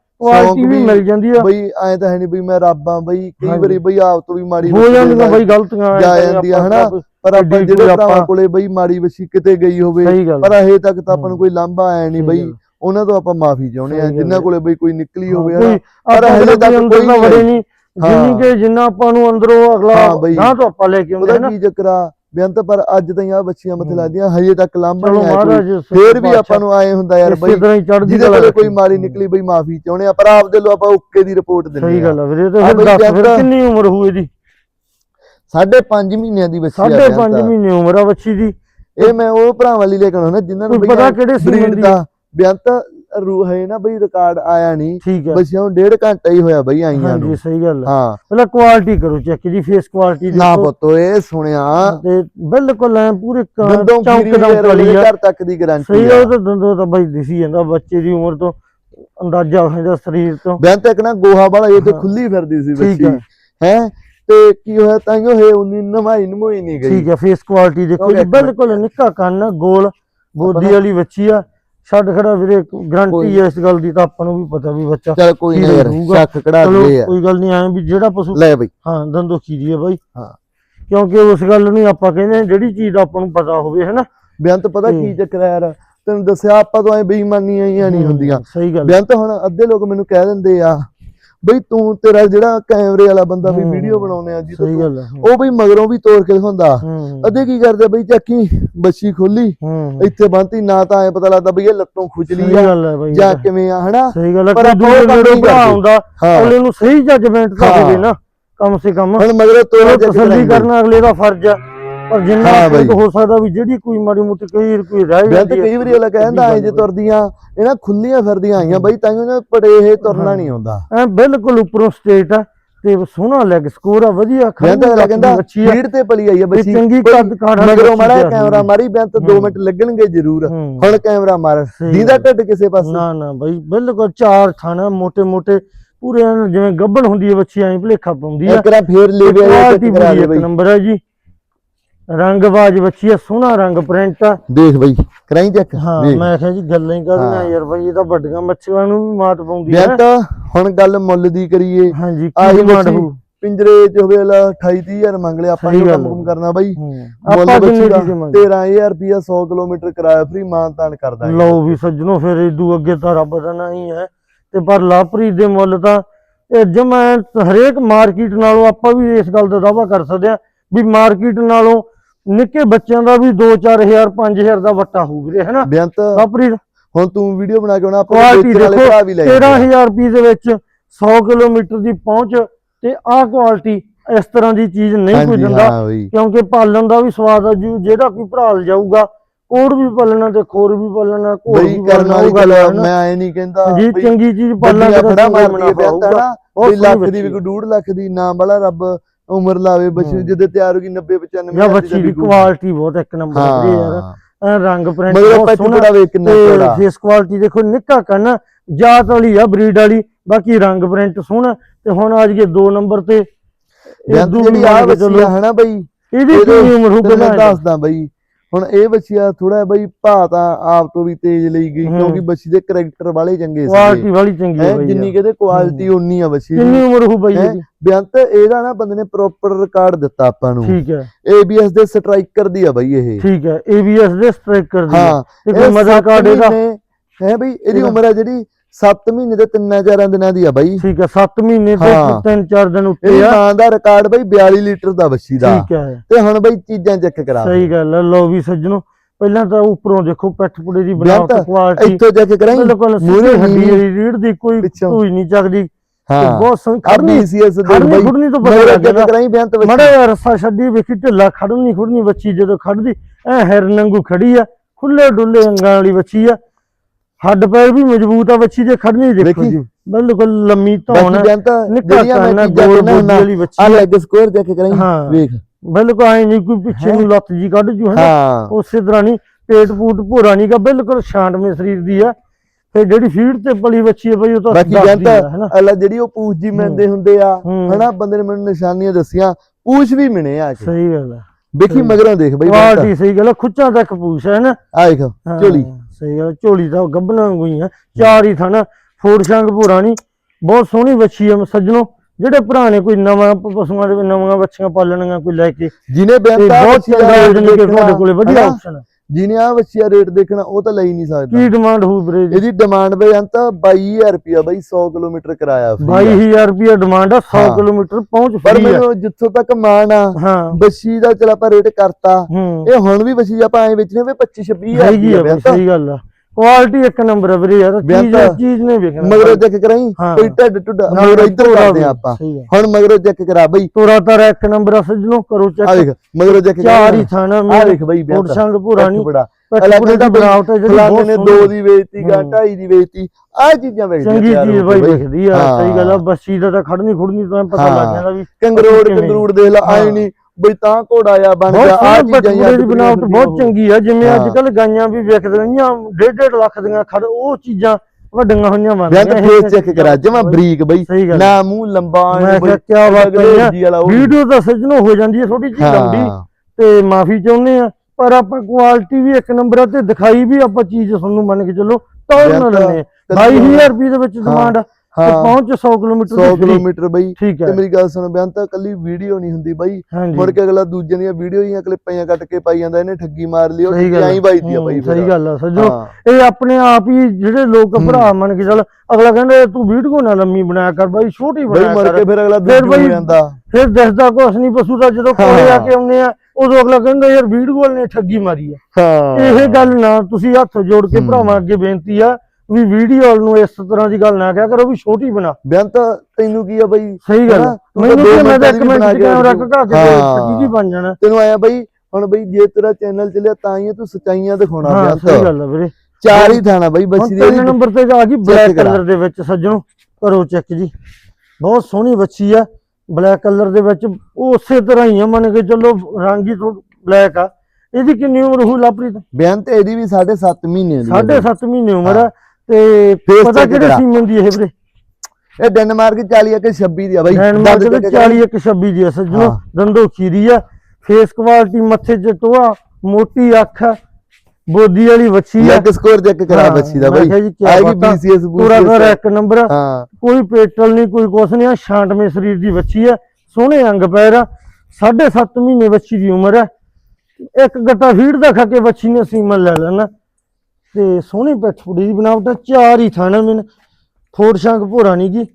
ਕੁਆਲਿਟੀ ਵੀ ਮਿਲ ਜਾਂਦੀ ਆ ਬਈ ਐਂ ਤਾਂ ਹੈ ਨਹੀਂ ਬਈ ਮੈਂ ਰੱਬ ਆ ਬਈ ਕਈ। ਵਾਰੀ ਬਈ ਆਪ ਤੋਂ ਵੀ ਮਾੜੀ ਹੋ ਜਾਂਦੀਆਂ ਬਈ ਗਲਤੀਆਂ ਜਾ ਜਾਂਦੀਆਂ ਹਨਾ। ਪਰ ਆਪਾਂ ਜਿਹੜੇ ਆਪਾਂ- ਕੋਲੇ ਬਈ ਮਾੜੀ ਬੱਚੀ ਕਿਤੇ ਗਈ ਹੋਵੇ ਪਰ ਹਜੇ ਤੱਕ ਤਾਂ ਆਪਾਂ ਨੂੰ। ਕੋਈ ਲਾਂਭਾ ਆਇਆ ਨਹੀਂ ਬਈ। ਉਹਨਾਂ ਤੋਂ ਆਪਾਂ ਮਾਫੀ ਚਾਹੁੰਦੇ ਆ ਜਿਨ੍ਹਾਂ। ਕੋਲੇ ਬਈ ਕੋਈ ਨਿਕਲੀ ਹੋਵੇ ਹਨਾ ਆਪਾਂ ਹਜੇ ਤੱਕ ਕੋਈ ਵੜੇ ਨਹੀਂ ਜਿੰਨੀ। ਕਿ ਜਿੰਨਾ ਆਪਾਂ ਨੂੰ ਅੰਦਰੋਂ ਅਗਲਾ। ਗਾਂ ਤੋਂ ਆਪਾਂ ਲੈ ਕੇ ਆਉਂਦੇ ਨਾ ਕੀ ਚੱਕਰ ਬੇਅੰਤ ਪਰ ਅੱਜ ਤਾਈਂ ਆ ਬੱਚੀਆਂ ਮੱਥੇ। ਲੱਗਦੀਆਂ ਹਜੇ ਤੱਕ ਲਾਂਭਾ ਨਹੀਂ ਆਇਆ ਫੇਰ ਵੀ ਆਪਾਂ ਨੂੰ ਆਏ ਹੁੰਦਾ ਯਾਰ ਇਸੇ ਬਈ ਤਰ੍ਹਾਂ ਹੀ ਚੜ੍ਹਦੀ ਜਿਹਦੇ ਕਲਾ ਕੋਈ। ਮਾੜੀ ਨਿਕਲੀ ਬਈ ਮਾਫੀ ਚਾਹੁੰਦੇ ਆ ਪਰ ਆਪਦੇ ਲੋ ਆਪਾਂ ਓਕੇ ਦੀ ਰਿਪੋਰਟ ਦਿੰਦੇ ਸਹੀ ਗੱਲ ਆ ਵੀਰੇ ਤੇ ਫਿਰ ਦੱਸ ਫਿਰ ਕਿੰਨੀ ਉਮਰ ਹੋਊ ਇਹਦੀ ਸਾਢੇ 5 ਮਹੀਨਿਆਂ ਦੀ ਬੱਚੀ ਆ ਸਾਢੇ ਬੇਅੰਤ। ਪੰਜ ਮਹੀਨੇ ਉਮਰ ਆ ਬੱਚੀ ਦੀ ਇਹ ਮੈਂ ਉਹ ਭਰਾਵਾਂ ਲਈ ਲੈ ਕੇ ਆਉਣਾ ਜਿਨ੍ਹਾਂ ਨੂੰ ਪਤਾ ਕਿਹੜੇ ਦੀ ਦਾ ਬੇਅੰਤ ਰੂ ਹੈ ਨਾ ਬਈ ਰਿਕਾਰਡ ਆਇਆ ਨਹੀਂ। ਠੀਕ ਹੈ। ਬੱਚਿਆਂ ਨੂੰ ਡੇਢ ਘੰਟਾ ਹੀ ਹੋਇਆ ਬਈ ਆਈਆਂ ਹਾਂਜੀ ਨੂੰ ਸਹੀ ਗੱਲ ਹਾਂ। ਪਹਿਲਾਂ ਕੁਆਲਿਟੀ ਕਰੋ ਚੈੱਕ ਜੀ ਫੇਸ ਕੁਆਲਿਟੀ ਨਾ ਪੁੱਤੋ ਇਹ ਸੁਣਿਆ। ਤੇ ਬਿਲਕੁਲ ਐ ਪੂਰੇ ਦੰਦੋਂ ਚੌਂਕ ਫੀਰੀ ਦਮ ਵਾਲੀ ਆ। ਘਰ ਤੱਕ ਦੀ ਗਾਰੰਟੀ ਸਹੀ ਉਹ ਤਾਂ ਦੰਦੋਂ ਤਾਂ ਬਾਈ ਦਿਸੀ ਜਾਂਦਾ ਬੱਚੇ ਦੀ ਉਮਰ ਤੋਂ ਅੰਦਾਜ਼ਾ ਹੋ ਜਾਂਦਾ ਸਰੀਰ ਤੋਂ। ਬੇਅੰਤ ਇੱਕ ਨਾ ਗੋਹਾ ਵਾਲਾ ਇਹ ਤੇ ਹਾਂ। ਖੁੱਲੀ ਫਿਰਦੀ ਸੀ ਠੀਕ ਬੱਚੀ। ਹੈ ਹੈ? ਤੇ ਕੀ ਹੋਇਆ ਤਾਈਓ ਹੈ ਉਨੀ ਨਮਾਈ ਨਮੋਈ ਨਹੀਂ ਗਈ। ਠੀਕ ਹੈ ਫੇਸ ਕੁਆਲਿਟੀ ਦੇਖੋ ਜੀ। ਬਿਲਕੁਲ ਨਿੱਕਾ ਕੰਨ ਗੋਲ ਬੋਦੀ ਆਪਣਾ- ਵਾਲੀ ਬੱਚੀ ਆ। ਛੱਡ ਖੜਾ ਵੀਰੇ ਗਰੰਟੀ ਹੈ ਇਸ ਗੱਲ ਦੀ ਤਾਂ ਆਪਾਂ ਨੂੰ ਵੀ ਪਤਾ ਵੀ ਬੱਚਾ ਚਲ ਕੋਈ ਨਾ ਕੀ ਯਾਰ। ਸ਼ੱਕ ਕਢਾ ਦੇ ਯਾਰ ਕੋਈ ਗੱਲ ਨਹੀਂ ਐ ਵੀ ਜਿਹੜਾ ਪਸ਼ੂ ਲੈ ਬਈ ਹਾਂ ਦੰਦੋ ਖੀਰੀ ਹੈ ਬਾਈ ਹਾਂ। ਕਿਉਂਕਿ ਉਸ ਗੱਲ ਨੂੰ ਹੀ ਆਪਾਂ ਕਹਿੰਦੇ ਹਾਂ ਜਿਹੜੀ ਚੀਜ਼ ਦਾ ਆਪਾਂ ਨੂੰ ਪਤਾ ਹੋਵੇ ਹੈਨਾ ਬੇਅੰਤ ਪਤਾ ਕੀ ਹੂੰ। ਚੱਕਰ ਆ ਯਾਰ ਤੈਨੂੰ ਦੱਸਿਆ ਆਪਾਂ ਤੋਂ ਐ ਬੇਈਮਾਨੀ ਆਈਆਂ ਨਹੀਂ ਹੁੰਦੀਆਂ ਸਹੀ ਗੱਲ ਬੇਅੰਤ ਹੁਣ ਅੱਧੇ ਲੋਕ ਮੈਨੂੰ ਕਹਿ ਦਿੰਦੇ ਆ ਬਈ ਤੂੰ ਤੇਰਾ ਜਿਹੜਾ ਕੈਮਰੇ ਵਾਲਾ ਬੰਦਾ ਵੀ। ਵੀਡੀਓ ਬਣਾਉਨੇ ਆ ਜੀ ਸਹੀ ਗੱਲ ਹੈ। ਉਹ ਬਈ ਮਗਰੋਂ ਵੀ ਤੋੜ ਕੇ ਦਿਖਾਉਂਦਾ ਅੱਧੇ ਕੀ ਕਰਦੇ ਬਈ ਚੱਕੀ ਬੱਚੀ ਖੋਲੀ ਇੱਥੇ ਬੰਨਤੀ ਨਾ ਤਾਂ ਐ ਪਤਾ ਲੱਗਦਾ ਬਈ ਇਹ ਲੱਤੋਂ ਖੁਚਲੀ ਆ ਜਾਂ ਕਿਵੇਂ ਆ ਹਨਾ? ਸਹੀ ਗੱਲ ਹੈ ਪਰ ਦੂਰ ਨੇੜੇ ਨਹੀਂ ਭਰਾ ਕਰਦੇ। ਆਉਂਦਾ ਹਾਂ। ਅਗਲੇ ਨੂੰ ਸਹੀ ਜੱਜਮੈਂਟ ਤਾਂ। ਹੋਵੇ ਨਾ ਕਮ ਸੇ ਕਮ। ਹੁਣ ਮਗਰੋਂ ਤੋੜਾ ਚੱਕ ਤਸੱਲੀ ਕਰਨਾ ਅਗਲੇ ਦਾ ਫਰਜ਼ ਆ। ਪਰ ਜਿੰਨਾ ਹਾਂ ਹੋ ਸਕਦਾ ਵੀ ਜਿਹੜੀ ਕੋਈ ਮਾੜੀ ਮੋਟੀ ਕਈ ਕੋਈ ਰਹਿ ਵਿਆਹ ਤੇ ਕਈ ਵਾਰੀ ਵਾਲਾ ਕਹਿੰਦਾ ਐ ਜੇ ਤੁਰਦੀਆਂ ਇਹਨਾਂ ਖੁੱਲੀਆਂ ਫਿਰਦੀਆਂ ਆਈਆਂ ਬਾਈ ਤਾਂ ਉਹਨਾਂ ਪੜੇਹੇ ਤੁਰਨਾ ਨਹੀਂ ਆਉਂਦਾ। ਐ ਬਿਲਕੁਲ ਉੱਪਰੋਂ ਸਟੇਟ ਆ ਤੇ ਸੋਹਣਾ ਲੈਗ ਸਕੋਰ ਆ ਵਧੀਆ ਵਿਆਹ ਤੇ ਕਹਿੰਦਾ ਫੀਡ ਤੇ ਪਲੀ ਆਈ ਹੈ ਤੇ ਚੰਗੀ ਕੱਦ ਕਾਠ ਮਗਰੋਂ ਬੱਚੀ ਕੈਮਰਾ ਮਾਰੀ ਬਿਆਨ ਤਾਂ 2 ਮਿੰਟ ਲੱਗਣਗੇ ਜ਼ਰੂਰ। ਹੁਣ ਕੈਮਰਾ ਮਾਰ ਸਹੀ ਦੀਦਾ ਢੱਡ ਕਿਸੇ ਪਾਸੇ। ਨਾ ਨਾ ਬਾਈ ਬਿਲਕੁਲ ਚਾਰ ਥਾਣਾ ਮੋਟੇ ਮੋਟੇ ਪੂਰੇ ਜਿਵੇਂ ਗੱਬਲ ਹੁੰਦੀ ਹੈ ਬੱਚੀ ਐਂ ਭਲੇਖਾ ਪਾਉਂਦੀ ਆ। ਇੱਕ ਰਾ ਫੇਰ ਲੈ ਵੀ ਆਇਆ ਇੱਕ ਨੰਬਰ ਹੈ ਜੀ। ਰੰਗਬਾਜ ਬੱਚੀ ਆ ਸੋਹਣਾ ਰੰਗ ਪ੍ਰਿੰਟ ਆ। ਦੇਖ ਬਈ ਕਰਾਈ ਚੈੱਕ ਹਾਂ। ਮੈਂ ਕਿਹਾ ਜੀ ਗੱਲਾਂ ਹੀ ਕਰਦੀਆਂ ਹਾਂ। ਯਾਰ ਬਾਈ ਇਹ ਤਾਂ ਵੱਡੀਆਂ ਮੱਛੀਆਂ ਨੂੰ ਵੀ ਮਾਤ ਪਾਉਂਦੀ ਹੈ ਬੇਅੰਤ ਹੁਣ ਗੱਲ ਮੁੱਲ ਦੀ ਕਰੀਏ। ਹਾਂਜੀ ਕੀ ਬੱਚੀ ਹੋਊ ਪਿੰਜਰੇ ਚ ਹੋਵੇ ਲਾ 28 30000 ਮੰਗ ਲਿਆ ਆਪਾਂ ਨੂੰ ਕੰਮ ਕੁਮ ਕਰਨਾ ਬਾਈ। ਆਪਾਂ ਕਿੰਨੇ ਦਾ ਦੀ ਦੇਵਾਂਗੇ 13000 ਰੁਪਿਆ 100 ਕਿਲੋਮੀਟਰ ਕਿਰਾਇਆ ਫ੍ਰੀ ਮਾਨਤਾਨ ਕਰਦਾ ਲਓ ਵੀ ਸੱਜਣੋ ਫਿਰ ਇਦੂ ਅੱਗੇ ਤਾਂ ਰੱਬ ਦਾ ਨਾਂ ਹੀ ਹੈ। ਤੇ ਪਰ ਲਾਪਰੀ ਦੇ ਮੁੱਲ ਤਾਂ ਇਹ ਜਮਾ ਹਰੇਕ ਮਾਰਕੀਟ ਨਾਲੋਂ ਆਪਾਂ ਵੀ ਇਸ ਗੱਲ ਦਾ ਦਾਅਵਾ ਕਰ ਸਕਦੇ ਹਾਂ ਵੀ ਮਾਰਕੀਟ ਨਾਲੋਂ ਨਿੱਕੇ ਬੱਚਿਆਂ ਦਾ ਵੀ 2-4000 5000 ਦਾ ਵੱਟਾ ਹੋਊ ਵੀਰੇ ਹੈਨਾ? ਬੇਅੰਤ ਹੁਣ ਤੂੰ ਵੀਡੀਓ ਬਣਾ ਕੇ ਆਉਣਾ ਆਪਾਂ ਵੇਚਣ ਵਾਲੇ ਦੇਖੋ ਭਰਾ ਵੀ ਲੈ ਜਾਂਦੇ ਆ। 13000 ਰੁਪਏ ਦੇ ਵਿੱਚ 100 ਕਿਲੋਮੀਟਰ ਦੀ ਪਹੁੰਚ ਤੇ ਆਹ ਕੁਆਲਿਟੀ ਇਸ ਤਰ੍ਹਾਂ ਦੀ ਚੀਜ਼ ਨਹੀਂ ਕੋਈ ਦਿੰਦਾ ਹਾਂ ਕਿਉਂਕਿ ਪਾਲਣ ਦਾ ਵੀ ਸਵਾਦ ਆ ਜੂ ਜਿਹੜਾ ਕੋਈ ਭਰਾਲ ਜਾਊਗਾ ਕੋੜ ਵੀ ਪਾਲਣਾ ਤੇ ਖੋਰ ਵੀ ਪਾਲਣਾ ਬਈ ਵੀ ਕਰਨ ਵਾਲੀ ਉਹ ਗੱਲ ਨਾ। ਮੈਂ ਐ ਨਹੀਂ ਕਹਿੰਦਾ ਜੀ ਚੰਗੀ ਚੀਜ਼ ਪਾਲਣਾ ਹੈ ਮੁਨਾਫਾ ਬੇਅੰਤ ਬਹੁਤ ਕੋਈ ਲੱਖ ਦੀ ਵੀ ਕੋਈ 2 ਲੱਖ ਦੀ ਨਾ ਵਾਲਾ ਰੱਬ ਉਮਰ ਲਾਵੇ ਬੱਚੀ ਹੂੰ। ਜਿੱਦੇ ਤਿਆਰ ਹੋ ਗਈ 90 95 ਜਾਂ ਬੱਚੀ ਦੀ ਕੁਆਲਿਟੀ ਬਹੁਤ ਇੱਕ ਨੰਬਰ ਦੀ ਯਾਰ। ਹਾਂ ਰੰਗ ਪ੍ਰਿੰਟ ਬਹੁਤ ਸੋਹਣਾ ਚੁਪੜਾ ਵੇਖ ਕਿੰਨਾ ਚੌੜਾ ਫੇਸ ਕੁਆਲਿਟੀ ਦੇਖੋ ਨਿੱਕਾ ਕੰਨ ਜਾਤ ਵਾਲੀ ਆ ਬਰੀਡ ਵਾਲੀ। ਬਾਕੀ ਰੰਗ ਪ੍ਰਿੰਟ ਸੋਹਣਾ। ਤੇ ਹੁਣ ਆ ਜੀਏ 2 ਨੰਬਰ ਤੇ। ਦੂ ਜਿਹੜੀ ਆ ਬੱਚੀ ਆ ਹਨਾ ਬਈ? ਇਹਦੀ ਇਹਦੇ- ਕੀ ਉਮਰ ਹੋ ਮੈਂ ਪਹਿਲਾਂ ਦੱਸਦਾ ਬਈ। ਹੁਣ ਇਹ ਬੱਚੀਆ ਥੋੜਾ ਬਈ ਭਾ ਤਾਂ ਆਪ ਤੋਂ ਵੀ ਤੇਜ਼ ਲਈ ਗਈ। ਕਿਉਂਕਿ ਬੱਚੀ ਦੇ ਕਰੈਕਟਰ ਵਾਲੇ ਚੰਗੇ ਕੁਆਲਿਟੀ ਸੀਗੇ ਵਾਲੀ ਚੰਗੀ ਹੈ ਬਈ ਜਿੰਨੀ। ਕਿਤੇ ਕੁਆਲਿਟੀ ਉਨੀ ਆ ਬੱਚੀ ਕਿੰਨੀ ਉਮਰ ਹੋ ਬਈ? ਇਹਦੀ ਬੇਅੰਤ ਇਹਦਾ ਨਾ ਬੰਦੇ ਨੇ ਪ੍ਰੋਪਰ ਰਿਕਾਰਡ ਦਿੱਤਾ ਆਪਾਂ ਨੂੰ ਠੀਕ ਹੈ ABS ਦੇ ਸਟ੍ਰਾਈਕਰ ਦੀ ਆ ਬਈ ਇਹ ਠੀਕ ਹੈ ABS ਦੇ ਸਟ੍ਰਾਈਕਰ ਦੀ ਹੈ। ਇਹ ਮਜ਼ਾ ਕਾਰਡ ਇਹਦਾ ਹੈ ਬਈ ਇਹਦੀ ਇਹਦਾ- ਉਮਰ ਆ ਜਿਹੜੀ 7 ਮਹੀਨੇ ਤੇ ਤਿੰਨਾਂ ਚਾਰਾਂ ਦਿਨਾਂ ਦੀ ਆ ਬਾਈ। ਠੀਕ ਹੈ 7 ਮਹੀਨੇ ਤੇ ਹਾਂ। 3-4 ਦਿਨ ਉੱਤੇ ਆ। ਮਾਂ ਦਾ ਰਿਕਾਰਡ ਬਾਈ 42 ਲੀਟਰ ਦਾ ਬੱਛੀ ਦਾ। ਠੀਕ ਹੈ ਤੇ ਹੁਣ ਬਾਈ ਚੀਜ਼ਾਂ ਚੈੱਕ ਕਰਾ ਸਹੀ ਗੱਲ ਹੈ ਲਓ ਵੀ ਸੱਜਣੋ ਪਹਿਲਾਂ ਤਾਂ ਉੱਪਰੋਂ ਦੇਖੋ ਪਿੱਠ ਪੁੜੇ ਦੀ ਬਣਾਵਟ ਬੇਅੰਤ, ਕੁਆਲਿਟੀ ਇੱਥੋਂ ਚੈੱਕ ਕਰਾਈ। ਬਿਲਕੁਲ ਮੂਹਰੇ ਹੱਡੀ। ਵਾਲੀ ਰੀੜ ਦੀ ਕੋਈ ਪਿੱਛੋਂ। ਧੂਈ ਨਹੀਂ ਚੱਕਦੀ। ਤੇ ਹਾਂ। ਬਹੁਤ ਸੋਹਣੀ ਖੜਨੀ ਬੀਸੀਐਸ ਦੇ ਖੜਨੀ ਬਾਈ। ਖੁੜਨੀ ਤੋਂ ਪਤਾ ਮਗਰ ਲੱਗ ਚੈੱਕ ਜਾਂਦਾ। ਕਰਾਈ ਬਿਆੰਤ ਬੱਚੀ ਮੜਾ ਜਿਹਾ ਰੱਸਾ ਛੱਡੀ ਵੇਖੀ ਢਿੱਲਾ ਖੜਨੀ ਖੁੜਨੀ ਬੱਚੀ ਜਦੋਂ ਖੜਦੀ ਐ ਹਿਰਨ ਵਾਂਗੂ ਖੜੀ ਆ। ਖੁੱਲੇ ਡੁੱਲੇ ਅੰਗਾਂ ਵਾਲੀ ਬੱਚੀ ਆ। ਹੱਡ ਪੈਰ ਵੀ ਮਜ਼ਬੂਤ ਆ ਬੱਚੀ ਦੇ ਖੜਨੀ ਦੇਖੋ ਵੇਖੀ। ਜੀ। ਬਿਲਕੁਲ ਲੰਮੀ ਧੌਣ ਜਿਹੜੀਆਂ ਮੈਂ ਗੋਲ ਵਾਲੀ ਬੱਚੀ ਆ। ਲੈਗ ਸਕੋਰ ਚੈੱਕ ਕਰਾਈ ਹਾਂ। ਵੇਖ। ਬਿਲਕੁਲ ਐ ਨਹੀਂ ਕੋਈ ਪਿੱਛੇ ਨੂੰ ਲੱਤ ਜੀ ਕੱਢ ਜੂ ਹੈ ਨਾ? ਹਾਂ। ਉਸੇ ਤਰ੍ਹਾਂ ਨਹੀਂ ਪੇਟ ਪੂਟ ਭੋਰਾ ਨਹੀਂ ਗਾ ਬਿਲਕੁਲ ਛਾਂਟਵੇਂ ਸਰੀਰ ਦੀ ਆ। ਤੇ ਜਿਹੜੀ ਫੀਡ ਤੇ ਪਲੀ ਬੱਚੀ ਆ ਬਈ ਉਹ ਤਾਂ ਬਾਕੀ ਹੈ ਨਾ? ਅਲਾ ਜਿਹੜੀ ਉਹ ਪੂਛ ਜੀ ਮਿਲਦੇ ਹੁੰਦੇ ਆ ਹੂੰ। ਹਨਾ? ਬੰਦੇ ਨੇ ਮੈਨੂੰ ਨਿਸ਼ਾਨੀਆਂ ਦੱਸੀਆਂ ਪੂਛ ਵੀ ਮਿਣੇ ਆ ਕੇ ਸਹੀ ਗੱਲ ਆ। ਵੇਖੀ। ਮਗਰੋਂ ਦੇਖ ਬਈ ਕੁਆਲਿਟੀ ਸਹੀ ਗੱਲ ਖੁੱਚਾਂ ਤੱਕ ਪੂਛ ਹੈ ਨਾ? ਆ ਦੇਖ ਹਾਂ, ਝੋਲੀ। ਸਹੀ ਗੱਲ ਝੋਲੀ ਤਾਂ ਗੱਬਣਾ ਗਈ ਆ ਚਾਰ ਹੀ ਥਾਣਾ ਫੋੜ ਸ਼ੰਗ ਭੂਰਾ ਨਹੀਂ ਬਹੁਤ ਸੋਹਣੀ ਬੱਚੀ ਆ ਸੱਜਣੋ ਜਿਹੜੇ ਭਰਾ ਨੇ ਕੋਈ ਨਵਾਂ ਪਸ਼ੂਆਂ ਦੇ ਨਵੀਆਂ ਬੱਚੀਆਂ ਪਾਲਣੀਆਂ ਕੋਈ ਲੈ ਕੇ ਜਿਹਨੇ ਤੇ ਬਿਆੰਤ ਆ ਬਹੁਤ ਦਾ ਚੰਗਾ ਤੁਹਾਡੇ ਕੋਲੇ ਵਧੀਆ? ਆਪਸ਼ਨ ਆ ਜਿਹਨੇ ਆ ਦਾ ਰੇਟ ਦੇਖਣਾ ਉਹ ਤਾਂ ਲੈ ਹੀ ਨਹੀਂ ਸਕਦਾ। ਕੀ ਡਿਮਾਂਡ ਹੋਊ ਵੀਰੇ ਜੀ? ਇਹਦੀ ਡਿਮਾਂਡ ਬਿਆੰਤ 22000 ਰੁਪਿਆ ਬਾਈ 100 ਕਿਲੋਮੀਟਰ ਕਰਾਇਆ free ਆ। 22000 ਰੁਪਏ ਡਿਮਾਂਡ ਆ 100 ਹਾਂ। ਕਿਲੋਮੀਟਰ ਪਹੁੰਚ ਪਰ ਫਰੀ ਆ। ਮੈਨੂੰ ਜਿੱਥੋਂ ਤੱਕ ਮਾਣ ਆ ਹਾਂ। ਬੱਚੀ ਦਾ ਚਲ ਆਪਾਂ ਰੇਟ ਕਰਤਾ। ਹੂੰ। ਇਹ ਹੁਣ ਵੀ ਬੱਚੀ ਆਪਾਂ ਐ ਵੇਚਨੇ ਵੀ 25 26000 ਹੈਗੀ ਆ ਬਈ, ਸਹੀ ਗੱਲ ਆ। ਕੁਆਲਿਟੀ ਇੱਕ ਨੰਬਰ ਆ ਵੀਰੇ ਯਾਰ ਚੀਜ਼ ਚੀਜ਼ ਨੇ ਵੇਖਣਾ। ਮਗਰੋਂ ਚੈੱਕ ਕਰਾਈ। ਕੋਈ ਢੱਡ ਟੁੱਡਾ ਮਗਰੋਂ ਇੱਧਰ ਕਰਦੇ ਆ ਆਪਾਂ। ਆ ਹੁਣ ਮਗਰੋਂ ਚੈੱਕ ਕਰਾ ਬਈ। ਤੋਰਾ ਤਾਰਾ ਇੱਕ ਨੰਬਰ ਆ ਸੱਜਣੋ ਕਰੋ ਆ ਚੈੱਕ ਦੇਖ ਮਗਰੋਂ ਚੈੱਕ ਚਾਰ ਹੀ ਥਾਣਾ ਆ ਮੇਰੇ। ਦੇਖ ਬਈ ਸ਼ੰਗ ਭੂਰਾ ਨਹੀਂ। ਬੜਾ ਅਲੱਗ ਦੀ ਬਣਾਵਟ ਹੈ ਜਿਹੜੀ ਬਹੁਤ ਨੇ ਸੋਹਣੀ। ਦੋ ਦੀ ਵੇਚਤੀ ਗਾ ਹੂੰ। ਢਾਈ ਦੀ ਵੇਚਤੀ ਆ ਚੀਜ਼ਾਂ ਵੇਚਦੀਆਂ ਚੰਗੀ ਚੀਜ਼ ਬਾਈ ਦਿਖਦੀ ਆ। ਸਹੀ ਗੱਲ ਆ ਬੱਚੀ ਦਾ ਤਾਂ ਖੜਨੀ ਖੁੜਨੀ ਤਾਂ ਪਤਾ। ਲੱਗ ਜਾਂਦਾ ਵੀ ਕੰਗਰੋੜ? ਕੰਗਰੂੜ ਦੇਖ ਲਾ ਆਏ ਹਾਂ। ਨਹੀਂ ਬਈ ਤਾਂ ਘੋੜਾ ਆ ਬਣ ਗਿਆ ਆ ਚੀਜ਼ਾਂ ਦੀ ਬਣਾਵਟ ਬਹੁਤ ਚੰਗੀ ਆ ਜਿਵੇਂ। ਅੱਜ ਕੱਲ ਗਾਈਆਂ ਵੀ ਵੇਖਦੇ ਗਈਆਂ ਡੇਢ ਡੇਢ ਲੱਖ ਦੀਆਂ ਖੜ ਉਹ ਚੀਜ਼ਾਂ ਵੱਡੀਆਂ ਹੋਈਆਂ ਬਿਆੰਤ ਬਣਦੀਆਂ ਇਹ ਫੇਸ ਚੈੱਕ ਕਰਾ ਜਮਾ ਬਰੀਕ ਬਈ ਨਾ ਮੂੰਹ ਲੰਬਾ ਮੈਂ ਕਿਹਾ ਕੀ ਬਾਤ ਹੈ ਜੀ। ਵੀਡੀਓ ਤਾਂ ਸੱਜਣੋ ਹੋ ਜਾਂਦੀ ਹੈ ਥੋੜੀ ਜਿਹੀ ਲੰਬੀ। ਤੇ ਮਾਫੀ ਚਾਹੁੰਦੇ ਆ ਪਰ ਆਪਾਂ ਕੁਆਲਿਟੀ ਵੀ ਇੱਕ ਨੰਬਰ ਤੇ ਦਿਖਾਈ ਵੀ ਆਪਾਂ ਚੀਜ਼ ਤੁਹਾਨੂੰ ਮੰਨ ਕੇ ਚੱਲੋ ਟੌਰ ਨਾ ਲੈਣੇ ਕਦੀ 22000 ਰੁਪਏ ਦੇ ਵਿੱਚ ਡਿਮਾਂਡ ਤੇ ਹਾਂ। ਪਹੁੰਚ 100 ਕਿਲੋਮੀਟਰ 100 ਦੀ free। ਕਿਲੋਮੀਟਰ ਬਈ। ਠੀਕ ਤੇ ਹੈ ਮੇਰੀ ਗੱਲ ਸੁਣ ਬਿਆੰਤ ਕੱਲੀ ਵੀਡੀਓ ਨਹੀਂ ਹੁੰਦੀ ਬਾਈ। ਹਾਂਜੀ। ਮੁੜ ਕੇ ਅਗਲਾ ਦੂਜਿਆਂ ਦੀਆਂ ਵੀਡੀਓ ਦੀਆਂ ਕਲਿੱਪਾਂ ਕੱਟ ਕੇ ਪਾਈ ਜਾਂਦਾ ਇਹਨੇ ਠੱਗੀ ਮਾਰ ਲਈ ਉਹ ਸਹੀ ਗੱਲ ਐਂ ਵੱਜਦੀ ਆ ਹੂੰ, ਬਾਈ ਸਹੀ ਗੱਲ ਆ ਸੱਜਣੋ ਹਾਂ। ਇਹ ਆਪਣੇ ਆਪ ਹੀ ਜਿਹੜੇ ਲੋਕ ਭਰਾ ਮੰਨ ਕੇ ਚੱਲ ਅਗਲਾ ਕਹਿੰਦਾ ਤੂੰ ਵੀਡੀਓ ਨਾ ਲੰਮੀ ਬਣਾਇਆ ਕਰ ਬਾਈ ਛੋਟੀ ਬਈ ਬਣਾਇਆ ਮੁੜ ਕਰ। ਕੇ ਫਿਰ ਅਗਲਾ ਫਿਰ ਦੂਜੇ ਹੋ ਬਈ- ਜਾਂਦਾ ਫਿਰ ਦਿਸਦਾ ਕੁਛ ਨਹੀਂ ਪਸ਼ੂ ਦਾ ਜਦੋਂ ਕੋਲੇ ਆ ਹਾਂ। ਕੇ ਆਉਂਦੇ ਆ ਉਦੋਂ ਅਗਲਾ ਕਹਿੰਦਾ ਯਾਰ ਵੀਡੀਓ ਨੇ ਠੱਗੀ ਮਾਰੀ ਆ। ਹਾਂ। ਇਹ ਗੱਲ ਨਾ ਤੁਸੀਂ ਹੱਥ ਜੋੜ ਕੇ ਹੂੰ। ਭਰਾਵਾਂ ਅੱਗੇ ਬੇਨਤੀ ਆ ਵੀ ਵੀਡੀਓ ਨੂੰ ਇਸ ਤਰ੍ਹਾਂ ਦੀ ਗੱਲ ਨਾ ਕਿਹਾ ਕਰੋ ਵੀ ਛੋਟੀ ਬਣਾ। ਬਿਆੰਤ ਤੈਨੂੰ ਕੀ ਆ ਬਾਈ? ਸਹੀ ਗੱਲ। ਤੂੰ ਮੈਨੂੰ ਤਾਂ ਕੀ ਮੈਂ ਤਾਂ ਇੱਕ ਮਿੰਟ ਚ ਕੈਮਰਾ ਰੱਖ ਘਕਾ ਕੇ। ਸੱਚੀ ਜੀ ਬਣ ਜਾਣਾ। ਤੈਨੂੰ ਆਇਆ ਬਾਈ ਹੁਣ ਬਈ ਜੇ ਤੇਰਾ ਚੈਨਲ ਚੱਲਿਆ ਤਾਂ ਹੀ ਤੂੰ ਸਚਾਈਆਂ ਦਿਖਾਉਣਾ ਹਾਂ ਬਿਆੰਤ ਸਹੀ ਗੱਲ ਆ ਵੀਰੇ। ਚਾਰ ਹੀ ਥਾਣਾ ਬਾਈ ਬੱਚੀ ਦੀ ਤਿੰਨ ਨੰਬਰ ਤੇ ਆ ਗਈ ਬਲੈਕ। ਕਲਰ ਦੇ ਵਿੱਚ ਸੱਜਣੋ ਕਰੋ ਚੈੱਕ ਜੀ। ਬਹੁਤ ਸੋਹਣੀ ਬੱਚੀ ਆ ਬਲੈਕ ਕਲਰ ਦੇ ਵਿੱਚ। ਉਹ ਉਸੇ ਤਰ੍ਹਾਂ ਹੀ ਆ ਮੰਨ ਕੇ ਚੱਲੋ ਰੰਗ ਹੀ ਬਲੈਕ ਆ। ਇਹਦੀ ਕਿੰਨੀ ਉਮਰ ਹੋਊ ਲਾਪਰੀ ਬਿਆੰਤ ਇਹਦੀ ਵੀ 7.5 ਮਹੀਨੇ ਦੀ ਆ ਸਾਢੇ ਬਾਈ। ਸੱਤ ਮਹੀਨੇ ਉਮਰ ਆ। ਤੇ ਪਤਾ ਕਿਹੜੇ। ਸੀਮਨ ਦੀ ਇਹ ਵੀਰੇ? ਇਹ ਡੈਨਮਾਰਕ 40 ਕੇ 26 ਦੀ ਆ ਬਾਈ। ਡੈਨਮਾਰਕ ਦੇ check 40 ਇੱਕ 26 ਦੀ ਆ ਸੱਜਣੋ। ਦੰਦੋ ਖੀਰੀ ਆ। ਫੇਸ ਕੁਆਲਿਟੀ ਮੱਥੇ 'ਚ ਟੋਆ ਮੋਟੀ ਅੱਖ ਬੋਦੀ ਵਾਲੀ ਵੱਛੀ ਆ। ਲੈਗ ਸਕੋਰ ਚੈੱਕ ਕਰਾ ਬੱਚੀ ਦਾ ਬਾਈ। ਆਏਗੀ। BCS ਪੂਰਾ ਘਰ ਇੱਕ ਨੰਬਰ ਕੋਈ ਪੇਟਲ ਨਹੀਂ ਕੋਈ ਕੁਛ ਨਹੀਂ ਆ। ਛਾਂਟਵੇਂ ਸਰੀਰ ਦੀ ਬੱਚੀ ਆ। ਸੋਹਣੇ ਅੰਗ ਪੈਰ ਆ। ਸਾਢੇ ਸੱਤ ਮਹੀਨੇ ਬੱਚੀ ਦੀ ਉਮਰ ਆ। ਇੱਕ ਗੱਟਾ ਫੀਡ ਦਾ ਖਾ ਕੇ ਬੱਚੀ ਨੇ ਸੀਮਨ ਲੈ ਲੈਣਾ। ਤੇ ਸੋਹਣੀ ਪਿੱਠ ਪੁੜੀ ਦੀ ਬਣਾਵਟ ਆ, ਚਾਰ ਹੀ ਥਾਣਾ ਮੈਨ ਫੋੜ ਸ਼ੰਕ ਭੋਰਾ ਨਹੀਂ ਜੀ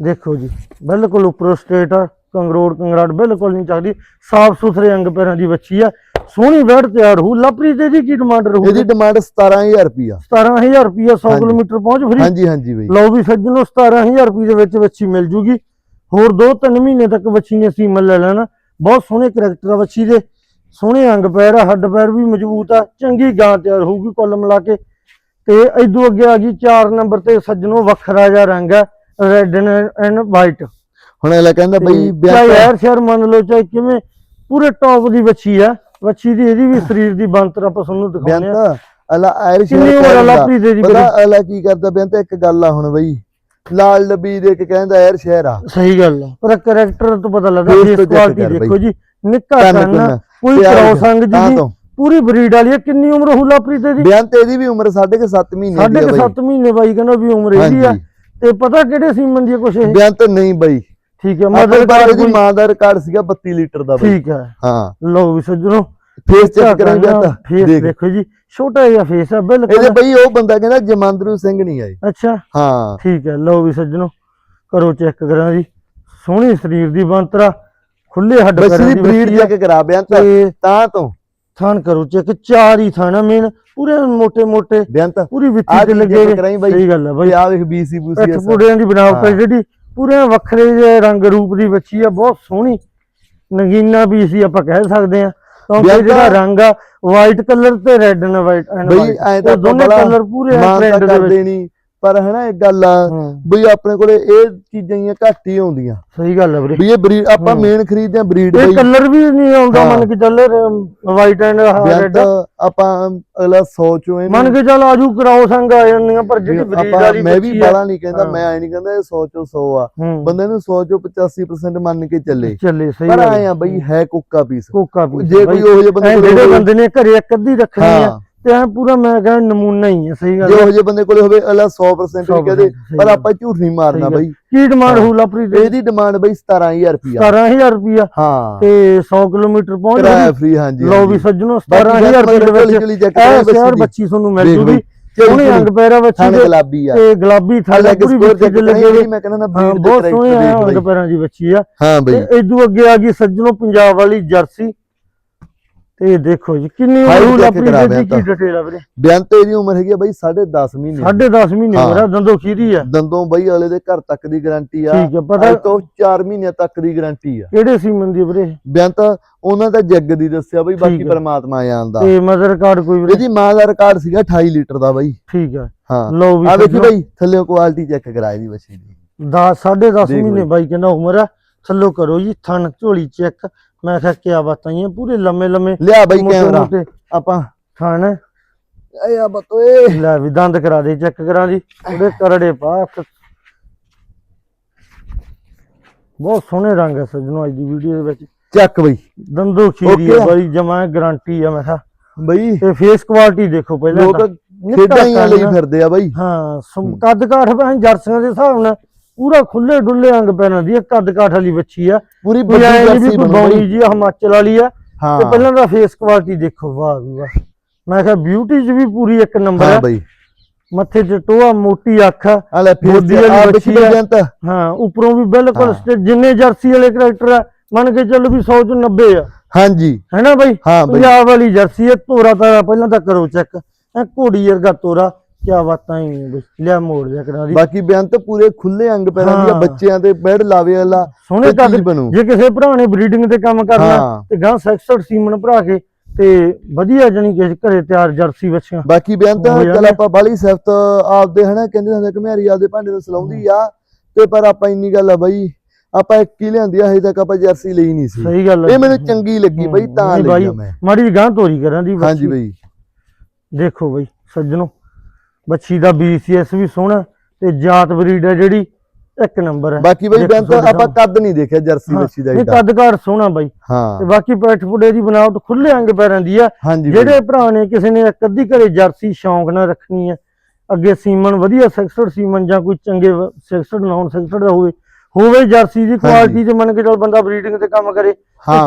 ਦੇਖੋ ਜੀ ਬਿਲਕੁਲ ਉੱਪਰੋਂ ਸਟੇਟ ਆ ਕੰਗਰੋੜ ਕੰਗਰਾਟ ਬਿਲਕੁਲ ਨਹੀਂ ਚੱਲਦੀ ਸਾਫ਼ ਸੁਥਰੇ ਅੰਗ ਪੈਰਾਂ ਦੀ ਬੱਚੀ ਆ ਸੋਹਣੀ ਵੈੜ ਤਿਆਰ ਹੋ ਲਪਰੀ ਤੇ ਦੀ ਕੀ ਡਿਮਾਂਡ ਰਹੂ ਇਹਦੀ ਡਿਮਾਂਡ 17000 ਰੁਪਿਆ 17000 ਰੁਪਿਆ 100 ਹਾਂਜੀ। ਕਿਲੋਮੀਟਰ ਪਹੁੰਚ ਫਰੀ। ਹਾਂਜੀ ਹਾਂਜੀ ਬਾਈ। ਲਓ ਵੀ ਸੱਜਣੋ 17000 ਰੁਪਏ ਦੇ ਵਿੱਚ ਬੱਚੀ ਮਿਲ ਜੂਗੀ। ਹੋਰ 2-3 ਮਹੀਨੇ ਤੱਕ ਬੱਚੀ ਨੇ ਸੀਮਨ ਲੈ ਲੈਣਾ। ਬਹੁਤ ਸੋਹਣੇ ਕਰੈਕਟਰ ਆ ਬੱਚੀ ਦੇ। ਸੋਹਣੇ ਅੰਗ ਪੈਰ ਆ ਹੱਡ ਪੈਰ ਵੀ ਮਜ਼ਬੂਤ ਆ ਚੰਗੀ ਗਾਂ ਤਿਆਰ ਹੋਊਗੀ ਕੁੱਲ ਮਿਲਾ ਕੇ। ਤੇ ਇਦੋਂ ਅੱਗੇ ਆ ਗਈ 4 ਨੰਬਰ ਤੇ ਸੱਜਣੋ ਵੱਖਰਾ ਜਿਹਾ ਰੰਗ ਆ ਰੈੱਡ ਐਂਡ ਵਾਈਟ ਹੁਣ ਅਗਲਾ ਕਹਿੰਦਾ ਬਈ ਬਿਆੰਤ ਯਾਰ ਸ਼ਹਿਰ ਮੰਨ ਲਓ ਚਾਹੇ ਕਿਵੇਂ ਪੂਰੇ ਟੌਪ ਦੀ ਬੱਚੀ ਆ। ਬੱਚੀ ਦੀ ਇਹਦੀ ਵੀ ਸਰੀਰ ਦੀ ਬੰਤਰ ਆਪਾਂ ਤੁਹਾਨੂੰ ਦਿਖਾਉਂਦੇ ਆ ਅਲਾ ਆਇਰਿਸ਼ ਪਤਾ ਅਲਾ ਕੀ ਕਰਦਾ ਬਿਆੰਤ ਇੱਕ ਗੱਲ ਆ ਹੁਣ ਬਈ। ਲਾਲ ਡੱਬੀ ਦੇ ਕੇ ਕਹਿੰਦਾ ਯਾਰ ਸ਼ਹਿਰ ਆ। ਸਹੀ ਗੱਲ ਆ। ਪਰ ਕਰੈਕਟਰ ਤੋਂ ਪਤਾ ਲੱਗਦਾ check ਕੁਆਲਿਟੀ ਦੇਖੋ। ਜੀ ਨਿੱਕਾ ਕੁੰਨ, ਕੋਈ ਤੇ ਕਰਾਉ ਸੰਗ ਤਾਂ ਜੀ ਤੋਂ। ਪੂਰੀ ਬਰੀਡ ਵਾਲੀ ਆ ਕਿੰਨੀ ਉਮਰ ਹੋਊ ਲਾਪਰੀ ਤੇ ਦੀ ਬਿਆੰਤ ਇਹਦੀ ਵੀ ਉਮਰ 7.5 ਮਹੀਨੇ ਦੀ ਸਾਢੇ ਆ ਕੁ ਬਈ। ਸੱਤ ਮਹੀਨੇ ਬਾਈ ਕਹਿੰਦਾ ਵੀ ਉਮਰ ਇਹਦੀ ਆ। ਹਾਂਜੀ ਤੇ ਪਤਾ ਕਿਹੜੇ ਸੀਮਨ ਦੀ ਆ ਕੁਛ ਇਹ? ਬਿਆੰਤ ਨਹੀਂ ਬਈ। ਠੀਕ ਹੈ ਮਦਰ ਮਦਰ ਕਾਰਡ ਮਾਂ ਦਾ ਰਿਕਾਰਡ ਸੀਗਾ 32 ਲੀਟਰ ਦਾ ਬਈ। ਠੀਕ ਹੈ। ਹਾਂ। ਲਓ ਵੀ ਸੱਜਣੋ ਫੇਸ ਚੈੱਕ ਕਰਾਂ ਕਰਨਾ, ਬੇਅੰਤ ਫੇਸ ਦੇਖ। ਦੇਖੋ ਜੀ ਛੋਟਾ ਜਿਹਾ ਫੇਸ ਆ ਇਹਦੇ ਬਿਲਕੁਲ ਬਈ ਉਹ ਬੰਦਾ ਕਹਿੰਦਾ ਜਮਾਂਦਰੂ ਸਿੰਘ ਨਹੀਂ ਆਏ। ਅੱਛਾ। ਹਾਂ। ਠੀਕ ਹੈ ਲਓ ਵੀ ਸੱਜਣੋ ਕਰੋ ਚੈੱਕ ਕਰਾਂ ਜੀ। ਸੋਹਣੀ ਸਰੀਰ ਦੀ ਬੰਤਰਾ ਖੁੱਲੇ ਹੱਡ ਬੱਸੀ ਦੀ ਬਰੀਡ ਚੈੱਕ ਕਰਾ ਬੇਅੰਤ ਤੇ ਤਾਂ ਤੋਂ ਥਣ ਕਰੋ ਚੈੱਕ ਚਾਰ ਹੀ ਥਣ ਮੇਨ ਪੂਰੇ ਮੋٹے ਮੋٹے ਬੇਅੰਤ ਪੂਰੀ ਵਿੱਤੀ ਤੇ ਲੱਗੇ ਸਹੀ ਗੱਲ ਹੈ ਬਾਈ। ਆ ਵੇਖ ਬੀਸੀ ਬੂਸੀ ਐ ਪੂੜਿਆਂ ਦੀ ਬਣਾਵਟ ਜਿਹੜੀ ਪੂਰੇ ਵੱਖਰੇ ਜੇ ਰੰਗ ਰੂਪ ਦੀ ਬੱਚੀ ਆ ਬਹੁਤ ਸੋਹਣੀ। ਨਗੀਨਾ ਬੀਸੀ ਆਪਾਂ ਕਹਿ ਸਕਦੇ ਆ ਕਿਉਂਕਿ ਜਿਹੜਾ ਰੰਗ ਆ ਵਾਈਟ ਕਲਰ ਤੇ ਰੈਡ ਐਂਡ ਵਾਈਟ ਬਈ ਐ ਤਾਂ ਦੋਨੇ ਕਲਰ ਪੂਰੇ ਟ੍ਰੈਂਡ ਦੇ ਵਿੱਚ। ਪਰ ਹਨਾ ਇੱਕ ਗੱਲ ਆ ਹਾਂ, ਬਈ ਆਪਣੇ ਕੋਲੇ ਇਹ ਚੀਜ਼ਾਂ ਹੀ ਘੱਟ ਹੀ ਆਉਂਦੀਆਂ। ਸਹੀ ਗੱਲ ਹੈ ਵੀਰੇ। ਵੀ ਇਹ ਬਰੀਡ ਆਪਾਂ। ਮੇਨ ਖਰੀਦਦੇ ਆ ਬਰੀਡ ਇਹ ਬਈ। ਕਲਰ ਵੀ ਨਹੀਂ ਆਉਂਦਾ ਹਾਂ। ਮੰਨ ਕੇ ਚੱਲ ਵਾਈਟ ਐਂਡ ਰੈੱਡ ਆਪਾਂ ਅਗਲਾ ਸੋਚੋ ਇਹਨੂੰ ਮੰਨ ਕੇ ਚੱਲ ਆਜੂ ਕਰਾਓ ਸੰਗ ਆ ਜਾਂਦੀਆਂ ਪਰ ਜਿਹੜੀ ਵੀ ਬਰੀਡ ਆਪਾਂ ਵਾਲੀ ਮੈਂ ਵੀ ਬਾਲਾ ਨਹੀਂ ਕਹਿੰਦਾ ਹਾਂ। ਮੈਂ ਐ ਨਹੀਂ ਕਹਿੰਦਾ ਇਹ 100 ਚੋਂ 100 ਆ। ਬੰਦੇ ਨੂੰ 100 ਚੋਂ 85% ਮੰਨ ਕੇ ਚੱਲੇ। ਚੱਲੇ ਸਹੀ ਪਰ ਗੱਲ ਆਏ ਆ ਬਈ ਹੈ ਕੁੱਕਾ ਪੀਸ ਕੋਕਾ ਵੀ ਜੇ ਕੋਈ ਉਹੋ ਜਿਹੇ ਬੰਦੇ ਕੋਲੇ ਜਿਹੜੇ ਹੋਵੇ- ਬੰਦੇ ਨੇ ਘਰੇ ਇੱਕ ਅੱਧੀ ਰੱਖਣੀ ਆ ਹਾਂ। ਤੇ ਐ ਪੂਰਾ ਮੈਂ ਕਹਿੰਦਾ ਨਮੂਨਾ ਹੀ ਆ ਸਹੀ ਗੱਲ ਜੇ। ਉਹੋ ਜਿਹੇ ਬੰਦੇ ਕੋਲੇ ਹੋਵੇ ਅਗਲਾ 100% ਵੀ ਕਹਦੇ ਪਰ। ਆਪਾਂ ਝੂਠ ਨਹੀਂ ਮਾਰਨਾ। ਬਈ। ਕੀ ਡਿਮਾਂਡ ਹਾਂ। ਹੋਊ ਲਾਪਰੀ ਦੇ ਇਹਦੀ ਡਿਮਾਂਡ ਬਈ 17000 ਰੁਪਿਆ 17000 ਰੁਪਿਆ ਹਾਂ। ਤੇ 100 ਕਿਲੋਮੀਟਰ ਪਹੁੰਚ ਕਿਰਾਇਆ ਫ੍ਰੀ ਹਾਂਜੀ ਲਓ ਵੀ ਸੱਜਣੋ 17000 ਰੁਪਏ ਦੇ ਵਿੱਚ ਇਹ ਬੱਚੀ ਤੁਹਾਨੂੰ ਮਿਲ ਜੂਗੀ। ਸੋਹਣੇ ਅੰਗ ਪੈਰਾ ਬੱਚੀ ਦੇ ਗੁਲਾਬੀ ਆ। ਤੇ ਗੁਲਾਬੀ ਥਾਲੇ ਪੂਰੀ ਬੱਚੀ ਦੇ ਲੱਗੇ ਹੋਏ। ਮੈਂ ਕਹਿੰਦਾ ਹਾਂ ਬਹੁਤ ਸੋਹਣੇ ਅੰਗ ਪੈਰਾਂ ਦੀ ਬੱਚੀ ਆ। ਹਾਂ ਬਈ। ਤੇ ਇਦੋਂ ਅੱਗੇ ਆ ਗਈ ਸੱਜਣੋ ਪੰਜਾਬ ਵਾਲੀ ਜਰਸੀ। ਤੇ ਇਹ ਦੇਖੋ ਜੀ ਕਿੰਨੀ ਉਮਰ check ਲਾਪਰੀ ਕਰਾ ਦੀ ਦਿਆਂ ਕੀ। ਡਿਟੇਲ ਆ ਵੀਰੇ? ਬਿਆੰਤ ਇਹਦੀ ਉਮਰ ਹੈਗੀ ਆ ਬਈ 10.5 ਮਹੀਨੇ ਸਾਢੇ 10 ਮਹੀਨੇ ਆ ਦੰਦੋ ਖੀਰੀ ਆ? ਦੰਦੋਂ ਬਈ ਅਗਲੇ ਦੇ ਘਰ ਤੱਕ ਦੀ ਗਾਰੰਟੀ ਆ। ਠੀਕ ਹੈ ਪਤਾ ਤੋਂ 4 ਮਹੀਨਿਆਂ ਤੱਕ ਦੀ ਗਾਰੰਟੀ ਆ। ਕਿਹੜੇ ਸੀਮਨ ਦੀ ਵੀਰੇ? ਬਿਆੰਤ ਉਹਨਾਂ ਦਾ ਜੱਗ ਦੀ ਦੱਸਿਆ ਬਈ ਬਾਕੀ। ਪਰਮਾਤਮਾ ਜਾਣਦਾ। ਤੇ ਮਦਰ ਕਾਰਡ ਕੋਈ ਵੀਰੇ? ਇਹਦੀ ਮਾਂ ਦਾ ਰਿਕਾਰਡ ਸੀਗਾ 28 ਲੀਟਰ ਦਾ ਬਈ। ਠੀਕ ਆ। ਹਾਂ। ਲਓ ਵੀ ਆ ਸੱਜਣੋ, ਬਈ ਥੱਲੇ ਕੁਆਲਿਟੀ ਚੈੱਕ ਕਰਾ ਇਹਦੀ ਬੱਚੀ ਦੀ। ਦਸ ਸਾਢੇ 10 ਦੇਖ ਮਹੀਨੇ ਬਈ। ਬਾਈ ਕਹਿੰਦਾ ਉਮਰ ਆ? ਥੱਲੋ ਕਰੋ ਜੀ ਥਣ ਝੋਲੀ ਚੈੱਕ ਮੈਂ ਕਿਹਾ ਕਿਆ ਬਾਤਾਂ ਹੀ ਆ ਪੂਰੇ ਲੰਮੇ ਲੰਮੇ ਲਿਆ ਬਈ ਕੈਮਰਾ ਆਪਾਂ ਥਣ ਏ ਆ ਬਤੋਏ। ਲੈ ਵੀ ਦੰਦ ਕਰਾ ਦੇ ਚੈੱਕ ਕਰਾਂ ਜੀ ਉਹਦੇ ਕਰੜੇ ਪਾ ਬਹੁਤ ਸੋਹਣੇ ਰੰਗ ਹੈ ਸੱਜਣੋ ਅੱਜ ਦੀ ਵੀਡੀਓ ਦੇ ਵਿੱਚ। ਚੱਕ ਬਈ। ਦੰਦੋ ਖੀਰੀ ਆ। ਬਾਈ ਜਮਾ ਗਾਰੰਟੀ ਆ ਮੈਂ ਕਿਹਾ। ਬਈ। ਤੇ ਫੇਸ ਕੁਆਲਿਟੀ ਦੇਖੋ ਪਹਿਲਾਂ ਲੋਕ ਖੇਡਾਂ ਹੀ ਲਈ ਫਿਰਦੇ ਆ ਬਈ। ਹਾਂ ਹੂੰ। ਕੱਦ ਕਾਠ ਭਾਂ ਜਰਸੀਆਂ ਦੇ ਹਿਸਾਬ ਨਾਲ। ਪੂਰਾ ਖੁੱਲੇ ਡੁੱਲੇ ਅੰਗ ਪੈਰਾਂ ਦੀ ਆ, ਕੱਦ ਕਾਠ ਵਾਲੀ ਬੱਚੀ ਆ। ਪੂਰੀ ਬੌਣੀ ਬਈ ਜੀ ਆ, ਹਿਮਾਚਲ ਵਾਲੀ ਆ। ਤੇ ਪਹਿਲਾਂ ਦਾ ਫੇਸ ਕੁਆਲਿਟੀ ਦੇਖੋ ਵਾਹ ਵੀ ਵਾਹ। ਮੈਂ ਕਿਹਾ ਬਿਊਟੀ 'ਚ ਵੀ ਪੂਰੀ ਇੱਕ ਨੰਬਰ ਹਾਂ ਆ ਬਈ। ਮੱਥੇ 'ਚ ਟੋਆ ਮੋਟੀ ਅੱਖ ਆ ਆ ਲੈ ਫੇਸ ਆ ਵਾਲੀ ਬੱਚੀ ਬੱਚੀ ਆ। ਹਾਂ ਉੱਪਰੋਂ ਵੀ ਬਿਲਕੁਲ ਜਿੰਨੇ ਜਰਸੀ ਵਾਲੇ ਕਰੈਕਟਰ ਆ ਮੰਨ ਕੇ ਚੱਲੋ ਵੀ 100 ਚ 90 ਆ। ਹਾਂਜੀ। ਹੈਨਾ ਬਾਈ? ਪੰਜਾਬ ਵਾਲੀ ਜਰਸੀ ਹੈ ਤੋਰਾ ਤਾਂ ਪਹਿਲਾਂ ਤਾਂ ਕਰੋ ਚੈੱਕ ਐ ਘੋੜੀ ਵਰਗਾ ਤੋਰਾ। ਕਿਆ ਬਾਤਾਂ ਹੀ ਬਈ ਲਿਆ ਮੋੜ ਲਿਆ ਕਰਾਂ ਦੀ ਬਾਕੀ ਬੇਅੰਤ ਪੂਰੇ ਖੁੱਲੇ ਅੰਗ ਪੈਰਾਂ ਦੀ ਆ ਹਾਂ। ਬੱਚਿਆਂ ਦੇ ਬੈਡ ਲਾਵੇ ਵਾਲਾ ਸੋਹਣੇ ਤੇ ਬਣੂ? ਜੇ ਕਿਸੇ ਭਰਾ ਨੇ ਬਰੀਡਿੰਗ ਤੇ ਕੰਮ ਕਰਨਾ ਤੇ ਗਾਂ ਸੈਕਸਡ ਸੀਮਨ ਭਰਾ ਕੇ ਤੇ ਵਧੀਆ ਜਣੀ ਕਿ ਘਰੇ ਤਿਆਰ ਜਰਸੀ ਬੱਚੀਆਂ। ਬਾਕੀ ਬੇਅੰਤ ਹੋ ਚੱਲ। ਆਪਾਂ ਬਾਲੀ ਸਿਫਤ ਆਪਦੇ ਹਨਾ ਕਹਿੰਦੇ ਹੁੰਦੇ ਘਮਿਆਰੀ ਆਪਦੇ ਭਾਂਡੇ ਨੂੰ ਸਲਾਉਂਦੀ ਆ ਤੇ ਪਰ ਆਪਾਂ ਇੰਨੀ ਗੱਲ ਆ ਬਈ ਆਪਾਂ ਇੱਕ ਹੀ ਲਿਆਂਦੀ ਆ ਹਜੇ ਤੱਕ ਆਪਾਂ ਜਰਸੀ ਲਈ ਨਹੀਂ ਸੀ। ਸਹੀ ਗੱਲ ਇਹ ਮੈਨੂੰ ਚੰਗੀ ਲੱਗੀ ਬਈ ਤਾਂ ਲਈ ਮੈਂ। ਮਾੜੀ ਗਾਂ ਤੋਰੀ ਕਰਾਂ ਦੀ ਹਾਂਜੀ। ਬਈ। ਦੇਖੋ ਬਈ ਸੱਜਣੋ। ਬੱਚੀ ਦਾ BCS ਵੀ ਸੋਹਣਾ ਤੇ ਜਾਤ ਬਰੀਡ ਹੈ ਜਿਹੜੀ ਇੱਕ ਨੰਬਰ ਹੈ। ਬਾਕੀ ਬਈ ਤੁਹਾਡੇ ਆਪਾਂ ਕੱਦ ਨਹੀਂ ਦੇਖਿਆ ਜਰਸੀ ਬੱਚੀ ਦਾ ਇਹ ਕੱਦ ਘਾਟ ਸੋਹਣਾ ਬਾਈ। ਤੇ ਬਾਕੀ ਪੈਠ ਫੁੱਡੇ ਦੀ ਬਣਾਵਟ ਖੁੱਲੇ ਅੰਗ ਪੈਰਾਂ ਦੀ ਆ। ਜਿਹੜੇ ਭਰਾ ਨੇ ਕਿਸੇ ਨੇ ਇੱਕ ਅੱਧੀ ਘਰੇ ਜਰਸੀ ਸ਼ੌਂਕ ਨਾਲ ਰੱਖਣੀ ਆ ਅੱਗੇ ਸੀਮਨ ਵਧੀਆ ਸੈਕਸਡ ਸੀਮਨ ਜਾਂ ਕੋਈ ਚੰਗੇ ਸੈਕਸਡ ਨਾਨ ਸੈਕਸਡ ਦਾ ਹੋਵੇ ਹੋਵੇ ਜਰਸੀ ਦੀ ਕੁਆਲਿਟੀ ਤੇ ਮੰਨ ਕੇ ਚੱਲ ਬੰਦਾ ਬਰੀਡਿੰਗ ਤੇ ਕੰਮ ਕਰੇ।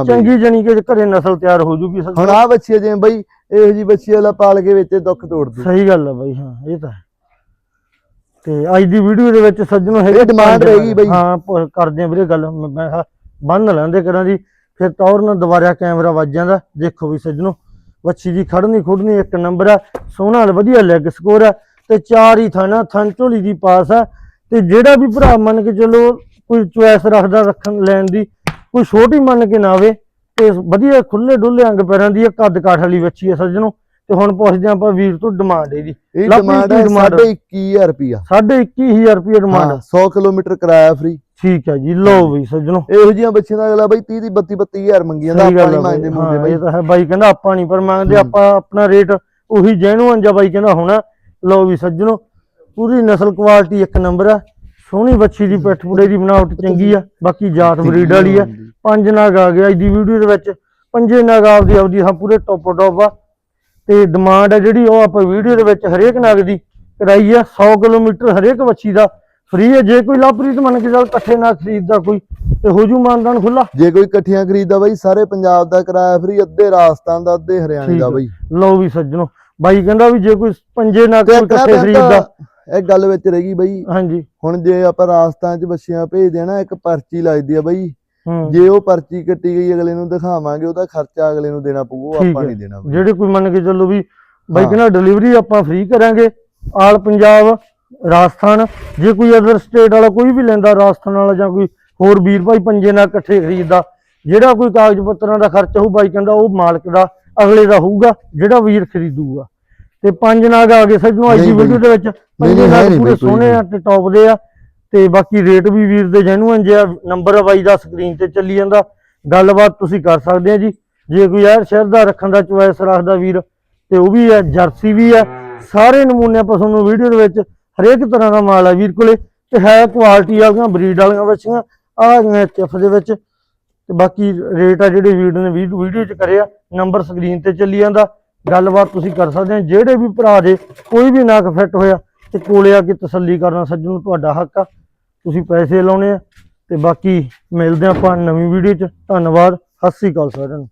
ਚੰਗੀ ਜਣੀ ਕਿ ਘਰੇ ਨਸਲ ਤਿਆਰ ਹੋ ਜੂਗੀ। ਹੁਣ ਆ ਬੱਚੀ ਜਿਵੇਂ ਬਈ ਇਹੋ ਜੀ ਬੱਚੀ ਵਾਲਾ ਪਾਲ ਕੇ ਵਿੱਚ ਦੁੱਖ ਤੋੜ ਦੂ ਸਹੀ ਗੱਲ ਆ ਬਾਈ ਹਾਂ ਇਹ ਤਾਂ ਹੈ। ਤੇ ਅੱਜ ਦੀ ਵੀਡੀਓ ਦੇ ਵਿੱਚ ਸੱਜਣੋ ਇਹ demand ਰਹੇਗੀ ਬਾਈ। ਹਾਂ ਪ- ਕਰਦੇ ਆ ਵੀਰੇ ਗੱਲ ਮੈਂ ਮੈਂ ਕਿਹਾ ਬੰਨ ਲੈਂਦੇ ਕਰਾਂ ਦੀ ਫਿਰ ਟੌਰ ਨਾਲ ਦੁਬਾਰਾ ਕੈਮਰਾ ਵੱਜ ਜਾਂਦਾ। ਦੇਖੋ ਵੀ ਸੱਜਣੋ ਵੱਛੀ ਦੀ ਖੜਨੀ ਖੁੜਨੀ ਇੱਕ ਨੰਬਰ ਆ ਸੋਹਣਾ ਵਧੀਆ ਲੈਗ ਸਕੋਰ ਆ ਤੇ ਚਾਰ ਹੀ ਥਾਣਾ ਥਣ ਝੋਲੀ ਦੀ ਪਾਸ ਆ ਤੇ ਜਿਹੜਾ ਵੀ ਭਰਾ ਮੰਨ ਕੇ ਚਲੋ ਕੋਈ ਚੁਆਇਸ ਰੱਖਦਾ ਰੱਖਣ ਲੈਣ ਦੀ ਕੋਈ ਛੋਟੀ ਮੰਨ ਕੇ ਨਾ ਆਵੇ ਤੇ ਵਧੀਆ ਖੁੱਲੇ ਡੁੱਲੇ ਅੰਗ ਪੈਰਾਂ ਦੀ ਆ ਕੱਦ ਕਾਠ ਵਾਲੀ ਵੱਛੀ ਆ ਸੱਜਣੋ। ਤੇ ਹੁਣ ਪੁੱਛਦੇ ਹਾਂ ਆਪਾਂ ਵੀਰ ਤੋਂ ਡਿਮਾਂਡ ਇਹਦੀ। ਇਹ ਡਿਮਾਂਡ ਹੈ demand? 21000 ਰੁਪਿਆ ਸਾਢੇ 21000 ਰੁਪਏ ਡਿਮਾਂਡ ਹਾਂ 100 ਕਿਲੋਮੀਟਰ ਕਿਰਾਇਆ ਫ੍ਰੀ ਠੀਕ ਹੈ ਜੀ ਲਓ ਵੀ ਸੱਜਣੋ। ਇਹੋ ਜਿਹੀਆਂ ਬੱਚੀਆਂ ਦਾ ਅਗਲਾ ਬਈ 30 ਦੀ 32 32000 ਮੰਗੀਆਂ ਦਾ ਆਪਾਂ ਨਹੀਂ ਮੰਗਦੇ ਬਾਈ। ਮੁੰਡੇ ਹਾਂ ਬਈ। ਇਹ ਤਾਂ ਹੈ ਬਾਈ ਕਹਿੰਦਾ ਆਪਾਂ ਨਹੀਂ ਪਰ ਮੰਗਦੇ ਹੂੰ। ਆਪਾਂ ਆਪਣਾ ਰੇਟ ਉਹੀ ਜੈਨੂਅਨ ਜਾਂ ਬਾਈ ਕਹਿੰਦਾ ਹੋਣਾ। ਲਓ ਵੀ ਸੱਜਣੋ ਪੂਰੀ ਨਸਲ ਕੁਆਲਿਟੀ ਇੱਕ ਨੰਬਰ ਆ। ਸੋਹਣੀ ਬੱਚੀ ਦੀ ਪਿੱਠ ਪੁੜੇ ਦੀ ਬਣਾਵਟ ਚੰਗੀ ਆ ਬਾਕੀ ਜਾਤ ਬਰੀਡ ਵਾਲੀ ਆ। ਪੰਜ ਨਗ ਆ ਗਿਆ ਅੱਜ ਦੀ ਵੀਡੀਓ ਦੇ ਵਿੱਚ। ਪੰਜੇ ਨਗ ਆਪਦੀ ਆਪਦੀ ਹਾਂ ਪੂਰੇ ਟੋਪੋ ਟੋਪ ਆ। ਤੇ ਡਿਮਾਂਡ ਹੈ ਜਿਹੜੀ ਉਹ ਆਪਾਂ ਵੀਡੀਓ ਦੇ ਵਿੱਚ ਹਰੇਕ ਨਗ ਦੀ ਕਰਾਈ ਆ। 100 ਕਿਲੋਮੀਟਰ ਹਰੇਕ ਬੱਚੀ ਦਾ ਫ੍ਰੀ ਹੈ ਜੇ ਕੋਈ ਲਾਪਰੀਤ ਮੰਨ ਕੇ ਚੱਲ ਇਕੱਠੇ ਨਾ ਖਰੀਦਦਾ ਕੋਈ ਤੇ ਹੋ ਜੂ ਮਾਨਦਾਨ ਖੁੱਲਾ ਜੇ ਕੋਈ ਇਕੱਠੀਆਂ ਖਰੀਦਦਾ ਬਾਈ ਸਾਰੇ ਪੰਜਾਬ ਦਾ ਕਿਰਾਇਆ ਫ੍ਰੀ ਅੱਧੇ ਰਾਜਸਥਾਨ ਦਾ ਅੱਧੇ ਹਰਿਆਣੇ ਦਾ। ਬਾਈ। ਲਓ ਵੀ ਸੱਜਣੋ ਬਾਈ ਕਹਿੰਦਾ ਵੀ ਜੇ ਕੋਈ ਪੰਜੇ ਨਾ ਤੇ ਕੋਈ ਇਕੱਠੇ ਖਰੀਦਦਾ ਇੱਕ ਗੱਲ ਵਿੱਚ ਰਹਿ ਗਈ ਬਾਈ ਹਾਂਜੀ ਹੁਣ ਜੇ ਆਪਾਂ ਰਾਜਸਥਾਨ ਚ ਬੱਚੀਆਂ ਭੇਜਦੇ ਆ ਨਾ ਇੱਕ ਪਰਚੀ ਲੱਗਦੀ ਆ ਬਾਈ ਜੇ ਉਹ ਪਰਚੀ ਕੱਟੀ ਗਈ ਅਗਲੇ ਨੂੰ ਦਿਖਾਵਾਂਗੇ ਉਹਦਾ ਖਰਚਾ ਅਗਲੇ ਨੂੰ ਦੇਣਾ ਪਊ ਆਪਾਂ। ਨਹੀਂ ਦੇਣਾ ਜਿਹੜੇ ਕੋਈ ਮੰਨ ਕੇ ਚੱਲੋ ਵੀ ਬਾਈ। ਕਹਿੰਦਾ ਡਿਲੀਵਰੀ ਆਪਾਂ ਫ੍ਰੀ ਕਰਾਂਗੇ ਆਲ ਪੰਜਾਬ ਰਾਜਸਥਾਨ ਜੇ ਕੋਈ ਅਦਰ ਸਟੇਟ ਵਾਲਾ ਕੋਈ ਵੀ ਲੈਂਦਾ ਰਾਜਸਥਾਨ ਵਾਲਾ ਜਾਂ ਕੋਈ ਹੋਰ ਵੀਰ ਭਾਈ ਪੰਜੇ ਨਾਲ ਇਕੱਠੇ ਖਰੀਦਦਾ ਜਿਹੜਾ ਕੋਈ ਕਾਗਜ਼ ਪੱਤਰਾਂ ਦਾ ਖਰਚਾ ਹੋਊ ਬਾਈ ਕਹਿੰਦਾ ਉਹ ਮਾਲਕ ਦਾ ਅਗਲੇ ਦਾ ਹੋਊਗਾ ਜਿਹੜਾ ਵੀਰ ਖਰੀਦੂਗਾ ਤੇ ਪੰਜ ਨਾਗ ਆ ਗਏ ਸੱਜਣੋ ਅੱਜ ਦੀ। ਵੀਡੀਓ ਦੇ ਵਿੱਚ ਪੰਜੇ ਹੈ ਨਾਗ ਪੂਰੇ ਸੋਹਣੇ ਆ ਤੇ ਟੌਪ ਦੇ ਆ ਤੇ ਬਾਕੀ ਰੇਟ ਵੀ ਵੀਰ ਦੇ ਜੈਨੂਅਨ ਜਿਆ ਨੰਬਰ ਆ ਬਾਈ ਦਾ ਸਕਰੀਨ ਤੇ ਚੱਲੀ ਜਾਂਦਾ। ਗੱਲਬਾਤ ਤੁਸੀਂ ਕਰ ਸਕਦੇ ਆ ਜੀ। ਜੇ ਕੋਈ ਯਾਰ ਸ਼ਹਿਰ ਦਾ ਰੱਖਣ ਦਾ ਚੁਆਇਸ ਰੱਖਦਾ ਵੀਰ ਤੇ ਉਹ ਵੀ ਹੈ ਜਰਸੀ ਵੀ ਹੈ ਸਾਰੇ ਨਮੂਨੇ ਆਪਾਂ ਤੁਹਾਨੂੰ ਵੀਡੀਓ ਦੇ ਵਿੱਚ ਹਰੇਕ ਤਰ੍ਹਾਂ ਦਾ ਮਾਲ ਹੈ ਵੀਰ ਕੋਲੇ। ਤੇ ਹੈ ਕੁਆਲਿਟੀ ਵਾਲੀਆਂ ਬਰੀਡ ਵਾਲੀਆਂ ਬੱਚੀਆਂ ਆ ਗਈਆਂ ਚਿਫ ਦੇ ਵਿੱਚ। ਤੇ ਬਾਕੀ ਰੇਟ ਆ ਜਿਹੜੇ ਵੀਡੀਓ ਨੇ ਵੀਡੀਓ ਚ ਕਰਿਆ ਨੰਬਰ ਸਕਰੀਨ ਤੇ ਚੱਲੀ ਜਾਂਦਾ। ਗੱਲਬਾਤ ਤੁਸੀਂ ਕਰ ਸਕਦੇ ਆ। ਜਿਹੜੇ ਵੀ ਭਰਾ ਦੇ ਕੋਈ ਵੀ ਨਾਕ ਫਿੱਟ ਹੋਇਆ ਤੇ ਕੋਲੇ ਆ ਕੇ ਤਸੱਲੀ ਕਰਨਾ ਸੱਜਣ ਨੂੰ ਤੁਹਾਡਾ ਹੱਕ ਆ। ਤੁਸੀਂ ਪੈਸੇ ਲਾਉਣੇ ਆ ਤੇ ਬਾਕੀ ਮਿਲਦੇ ਆਪਾਂ ਨਵੀਂ ਵੀਡੀਓ ਚ। ਧੰਨਵਾਦ। ਸਤਿ ਸ੍ਰੀ ਅਕਾਲ ਸਾਰਿਆਂ ਨੂੰ।